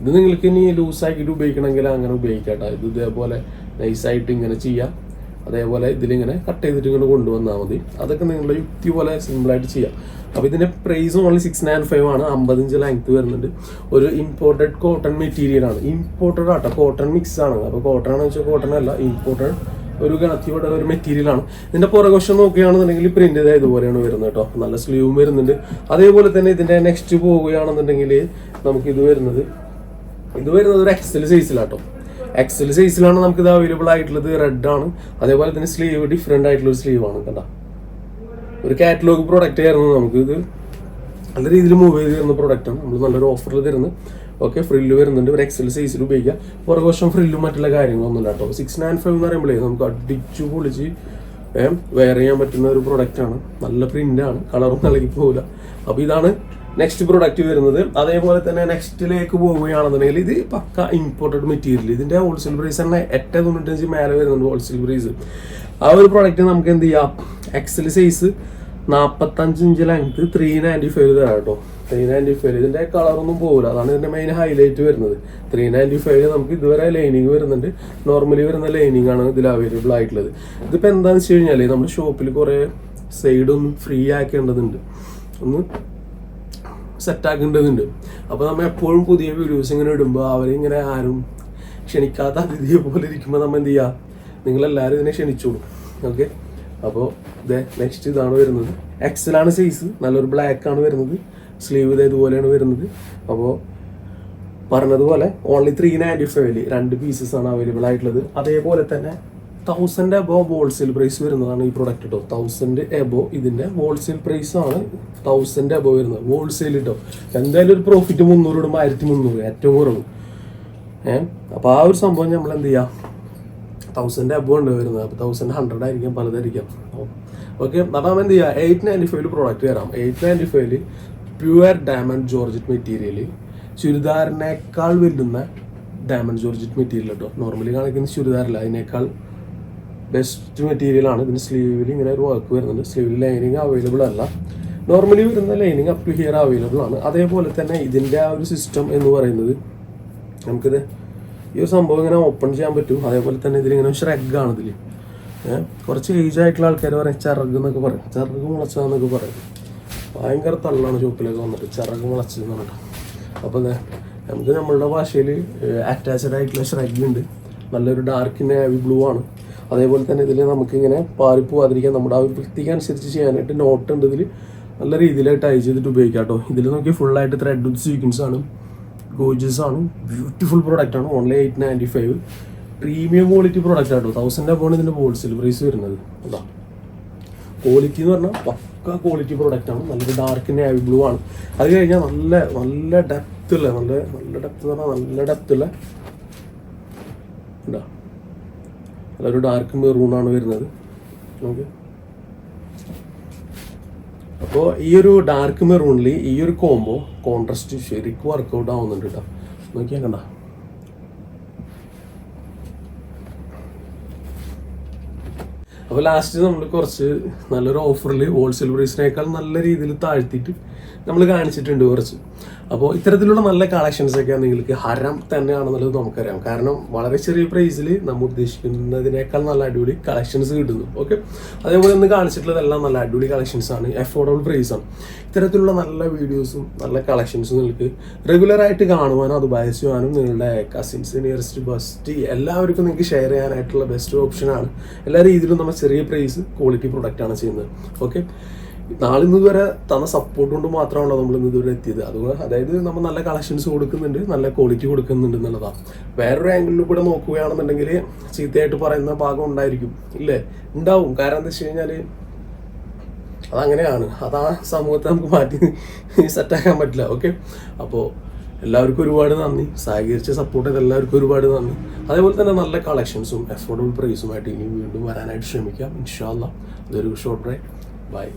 ഇത് നിങ്ങൾക്ക് ഇനി ലൂസ് ആക്കിയിട്ട് ഉപയോഗിക്കണമെങ്കിൽ അങ്ങനെ ഉപയോഗിക്കാം ഇത് ഇതേപോലെ നൈസായിട്ട് ഇങ്ങനെ ചെയ്യാം. അതേപോലെ ഇതിലിങ്ങനെ കട്ട് ചെയ്തിട്ട് ഇങ്ങനെ കൊണ്ടുവന്നാൽ മതി. അതൊക്കെ നിങ്ങളുടെ യുക്തി പോലെ സിമ്പിളായിട്ട് ചെയ്യാം. അപ്പോൾ ഇതിന്റെ price only six nine five ആണ്. അമ്പത് ഇഞ്ച് ലെങ്ത് വരുന്നുണ്ട്. ഒരു ഇമ്പോർട്ടഡ് കോട്ടൺ മെറ്റീരിയൽ ആണ്. ഇമ്പോർട്ടഡ് ആട്ടോ. കോട്ടൺ മിക്സ് ആണ്. അപ്പോൾ കോട്ടൺ ആണെന്ന് വെച്ചാൽ കോട്ടൺ അല്ല ഇമ്പോർട്ടഡ് ഒരു ഗണത്തിയുടെ ഒരു മെറ്റീരിയൽ ആണ്. ഇതിന്റെ പുറകുവശം നോക്കുകയാണെന്നുണ്ടെങ്കിൽ പ്രിന്റ് ഇതുപോലെയാണ് വരുന്നത് കേട്ടോ. നല്ല സ്ലീവും വരുന്നുണ്ട്. അതേപോലെ തന്നെ ഇതിന്റെ നെക്സ്റ്റ് പോവുകയാണെന്നുണ്ടെങ്കിൽ നമുക്ക് ഇത് വരുന്നത് ഇത് വരുന്നത് ഒരു എക്സൽ സൈസിലാട്ടോ എക്സൽ സൈസിലാണ് നമുക്ക് ഇത് അവൈലബിൾ ആയിട്ടുള്ളത്. റെഡ് ആണ്. അതേപോലെ തന്നെ സ്ലീവ് ഡിഫറെന്റ് ആയിട്ടുള്ള ഒരു സ്ലീവ് ആണ് കണ്ട? ഒരു കാറ്റലോഗ് പ്രോഡക്റ്റ് ആയിരുന്നു നമുക്ക് ഇത്. നല്ല രീതിയിൽ മൂവ് ചെയ്ത് തരുന്ന പ്രോഡക്റ്റ് ആണ്. നമ്മൾ നല്ലൊരു ഓഫറിൽ തരുന്നത് ഓക്കെ ഫ്രില്ല് വരുന്നുണ്ട്. ഒരു എക്സൽ സൈസിൽ ഉപയോഗിക്കുക ഉപയോഗിക്കാം വർഷം ഫ്രില്ലും മറ്റുള്ള കാര്യങ്ങളൊന്നും ഇല്ല കേട്ടോ. സിക്സ് നയൻ ഫൈവ് എന്ന് പറയുമ്പോഴേ നമുക്ക് അടിച്ചു പൊളിച്ച് വെയർ ചെയ്യാൻ പറ്റുന്ന ഒരു പ്രൊഡക്റ്റ് ആണ്. നല്ല പ്രിന്റ് ആണ്. കളറും നൽകി പോകില്ല അപ്പോൾ ഇതാണ് നെക്സ്റ്റ് പ്രൊഡക്റ്റ് വരുന്നത് അതേപോലെ തന്നെ നെക്സ്റ്റിലേക്ക് പോവുകയാണെന്നുണ്ടെങ്കിൽ ഇത് പക്ക ഇമ്പോർട്ടഡ് മെറ്റീരിയൽ ഇതിന്റെ ഹോൾസെയിൽ പ്രൈസ് തന്നെ എട്ട് തൊണ്ണൂറ്റഞ്ച് മേലെ വരുന്നുണ്ട് ഹോൾസെയിൽ പ്രൈസ് ആ ഒരു പ്രൊഡക്റ്റ് നമുക്ക് എന്ത് ചെയ്യാം? എക്സൽ സൈസ് നാൽപ്പത്തഞ്ച് inch length three ninety five തരാം കേട്ടോ. ത്രീ നയന്റി ഫൈവ് ഇതിന്റെ കളറൊന്നും പോകില്ല അതാണ് ഇതിന്റെ മെയിൻ ഹൈലൈറ്റ് വരുന്നത്. ത്രീ നയന്റി ഫൈവ് നമുക്ക് ഇതുവരെ ലൈനിങ് വരുന്നുണ്ട്. നോർമലി വരുന്ന ലൈനിങ് ആണ് ഇതിൽ അവൈലബിൾ ആയിട്ടുള്ളത്. ഇതിപ്പോൾ എന്താണെന്ന് വെച്ച് കഴിഞ്ഞാൽ നമ്മുടെ ഷോപ്പിൽ കുറേ സൈഡൊന്നും ഫ്രീ ആക്കേണ്ടതുണ്ട്. ഒന്ന് സെറ്റ് ആക്കേണ്ടതുണ്ട്. അപ്പോൾ നമ്മൾ എപ്പോഴും പുതിയ വീഡിയോസ് ഇങ്ങനെ ഇടുമ്പോൾ അവരിങ്ങനെ ആരും ക്ഷണിക്കാത്ത അതിഥിയെ പോലെ ഇരിക്കുമ്പോൾ നമ്മൾ എന്ത് ചെയ്യുക നിങ്ങളെല്ലാവരും ഇതിനെ ക്ഷണിച്ചോളൂ. ഓക്കെ അപ്പോൾ ഇതേ നെക്സ്റ്റ് ഇതാണ് വരുന്നത്. എക്സലാണ് സൈസ് നല്ലൊരു ബ്ലാക്ക് ആണ് വരുന്നത്. സ്ലീവ് ഇതേ ഇതുപോലെയാണ് വരുന്നത്. അപ്പോൾ പറഞ്ഞതുപോലെ ഓൺലി ത്രീ നയന്റി ഫൈവിൽ രണ്ട് പീസസ് ആണ് അവൈലബിൾ ആയിട്ടുള്ളത്. അതേപോലെ തന്നെ തൗസൻഡ് എബോ ഹോൾസെയിൽ പ്രൈസ് വരുന്നതാണ് ഈ പ്രൊഡക്റ്റ് കേട്ടോ തൗസൻഡ് എബോ ഇതിന്റെ ഹോൾസെയിൽ പ്രൈസ് ആണ് തൗസൻഡ് എബോ വരുന്നത്. ഹോൾസെയിൽ കേട്ടോ എന്തായാലും ഒരു പ്രോഫിറ്റ് മുന്നൂറ് ഇടുമ്പോൾ ആയിരത്തി മുന്നൂറ് ഏറ്റവും കുറവ്. ഏഹ് അപ്പോൾ ആ ഒരു സംഭവം നമ്മൾ എന്ത് ചെയ്യാം? തൗസൻഡ് അബോ ഉണ്ട് വരുന്നത്. അപ്പോൾ തൗസൻഡ് ഹൺഡ്രഡ് ആയിരിക്കാം പലതായിരിക്കാം. ഓക്കെ അപ്പം എന്ത് ചെയ്യുക എയ്റ്റ് നയന്റി ഫൈവിൽ പ്രോഡക്റ്റ് വരാം. എയ്റ്റ് നയന്റി ഫൈവിൽ പ്യുവർ ഡയമണ്ട് ജോർജറ്റ് മെറ്റീരിയൽ ചുരിദാറിനേക്കാൾ വരുന്ന ഡയമണ്ട് ജോർജറ്റ് മെറ്റീരിയൽ കേട്ടോ നോർമലി കാണിക്കുന്ന ചുരിദാറില്ല അതിനേക്കാൾ ബെസ്റ്റ് മെറ്റീരിയൽ ആണ്. ഇതിന് സ്ലീവിൽ ഇങ്ങനെ ഒരു വർക്ക് വരുന്നുണ്ട്. സ്ലീവിൽ ലൈനിങ് അവൈലബിൾ അല്ല. നോർമലി വരുന്ന lining up to here available ആണ്. അതേപോലെ തന്നെ ഇതിന്റെ ആ ഒരു സിസ്റ്റം എന്ന് പറയുന്നത് നമുക്കിത് ഈ ഒരു സംഭവം ഇങ്ങനെ ഓപ്പൺ ചെയ്യാൻ പറ്റും. അതേപോലെ തന്നെ ഇതിലിങ്ങനെ ഷ്രഗ് ആണ് ഇതിൽ കുറച്ച് ഏജ് ആയിട്ടുള്ള ആൾക്കാർ പറയും ചിറക് എന്നൊക്കെ പറയും. ചിറക് മുളച്ചതെന്നൊക്കെ പറയും. ഭയങ്കര തള്ളാണ് ചുവപ്പിലൊക്കെ വന്നിട്ട്. ചിറക് മുളച്ചതെന്ന് പറഞ്ഞിട്ട്. അപ്പോൾ നമുക്ക് നമ്മളുടെ ഭാഷയിൽ അറ്റാച്ച്ഡ് ആയിട്ടുള്ള ഷ്രഗ് ഉണ്ട്. നല്ലൊരു ഡാർക്ക് നേവി ബ്ലൂ ആണ്. അതേപോലെ തന്നെ ഇതിൽ നമുക്കിങ്ങനെ പാറി പോവാതിരിക്കാൻ നമ്മുടെ ആ ഒരു വ്യക്തിക്ക് അനുസരിച്ച് ചെയ്യാനായിട്ട് നോട്ട് ഉണ്ട് ഇതിൽ നല്ല രീതിയിലായിട്ട് ടൈ ചെയ്തിട്ട് ഉപയോഗിക്കാം കേട്ടോ ഇതിൽ നോക്കി ഫുള്ളായിട്ട് ത്രെഡ് വിത്ത് സീക്വൻസ് ആണ്. ഗോജസ് ആണ്. ബ്യൂട്ടിഫുൾ പ്രോഡക്റ്റ് ആണ്. Only eight ninety five premium quality product ആട്ടോ തൗസൻഡ് അബോണ് ഇതിന്റെ ഹോൾസെയിൽ പ്രൈസ് വരുന്നത്. അതാ ക്വാളിറ്റി എന്ന് പറഞ്ഞാൽ പക്ക ക്വാളിറ്റി പ്രോഡക്റ്റ് ആണ്. നല്ലൊരു ഡാർക്ക് നേവി ബ്ലൂ ആണ്. അത് കഴിഞ്ഞാൽ നല്ല നല്ല ഡെപ്ത് ഉള്ള നല്ല നല്ല ഡെപ്ത് എന്ന് പറഞ്ഞാൽ നല്ല ഡെപ്ത് ഉള്ള. ഉണ്ടാ നല്ലൊരു ഡാർക്ക് മെറൂൺ ആണ് വരുന്നത്. ഓക്കെ അപ്പോൾ ഈ ഒരു ഡാർക്ക് മെറൂണിൽ ഈ ഒരു കോംബോ കോൺട്രസ്റ്റ് ശരിക്കും വർക്കൗട്ട് ആവുന്നുണ്ട് കേട്ടോ നോക്കിയാൽ കണ്ട. അപ്പോൾ ലാസ്റ്റ് നമ്മൾ കുറച്ച് നല്ലൊരു ഓഫറിൽ ഹോൾസെയിൽ പ്രൈസിനേക്കാൾ നല്ല രീതിയിൽ താഴ്ത്തിയിട്ട് നമ്മൾ കാണിച്ചിട്ടുണ്ട് കുറച്ച്. അപ്പോൾ ഇത്തരത്തിലുള്ള നല്ല കളക്ഷൻസ് ഒക്കെ നിങ്ങൾക്ക് ഹരം തന്നെയാണെന്നുള്ളത് നമുക്കറിയാം. കാരണം വളരെ ചെറിയ പ്രൈസിൽ നമ്മൾ ഉദ്ദേശിക്കുന്നതിനേക്കാൾ നല്ല അടിപൊളി കളക്ഷൻസ് കിട്ടുന്നു. ഓക്കെ അതേപോലെ ഇന്ന് കാണിച്ചിട്ടുള്ളതെല്ലാം നല്ല അടിപൊളി കളക്ഷൻസ് ആണ്. അഫോർഡബിൾ പ്രൈസ് ആണ്. ഇത്തരത്തിലുള്ള നല്ല വീഡിയോസും നല്ല കളക്ഷൻസും നിങ്ങൾക്ക് റെഗുലറായിട്ട് കാണുവാനും അത് ബയസ് ചെയ്യാനും നിങ്ങളുടെ കസിൻസ് നിയറസ്റ്റ് ബസ്റ്റ് എല്ലാവർക്കും നിങ്ങൾക്ക് ഷെയർ ചെയ്യാനായിട്ടുള്ള ബെസ്റ്റ് ഓപ്ഷനാണ് എല്ലാ രീതിയിലും നമ്മൾ ചെറിയ പ്രൈസ് ക്വാളിറ്റി പ്രൊഡക്റ്റാണ് ചെയ്യുന്നത്. ഓക്കെ നാളെ ഇതുവരെ തന്ന സപ്പോർട്ട് കൊണ്ട് മാത്രമാണല്ലോ നമ്മൾ ഇന്ന് ഇതുവരെ എത്തിയത്. അതുകൊണ്ട് അതായത് നമ്മൾ നല്ല കളക്ഷൻസ് കൊടുക്കുന്നുണ്ട് നല്ല ക്വാളിറ്റി കൊടുക്കുന്നുണ്ട് എന്നുള്ളതാണ് വേറൊരു ആംഗിളിൽ കൂടെ നോക്കുകയാണെന്നുണ്ടെങ്കിൽ ചീത്തയായിട്ട് പറയുന്ന ഭാഗം ഉണ്ടായിരിക്കും ഇല്ലേ? ഉണ്ടാവും. കാരണം എന്താ വെച്ച് കഴിഞ്ഞാൽ അതങ്ങനെയാണ്. അത് ആ സമൂഹത്തെ നമുക്ക് മാറ്റി സെറ്റാക്കാൻ പറ്റില്ല. ഓക്കെ അപ്പോൾ എല്ലാവർക്കും ഒരുപാട് നന്ദി. സഹകരിച്ച് സപ്പോർട്ട് ചെയ്ത എല്ലാവർക്കും ഒരുപാട് നന്ദി. അതേപോലെ തന്നെ നല്ല കളക്ഷൻസും അഫോർഡബിൾ പ്രൈസുമായിട്ട് ഇനി വീണ്ടും വരാനായിട്ട് ശ്രമിക്കാം. ഇൻഷാല്ല അതൊരു ഷോർട്ട് ബൈ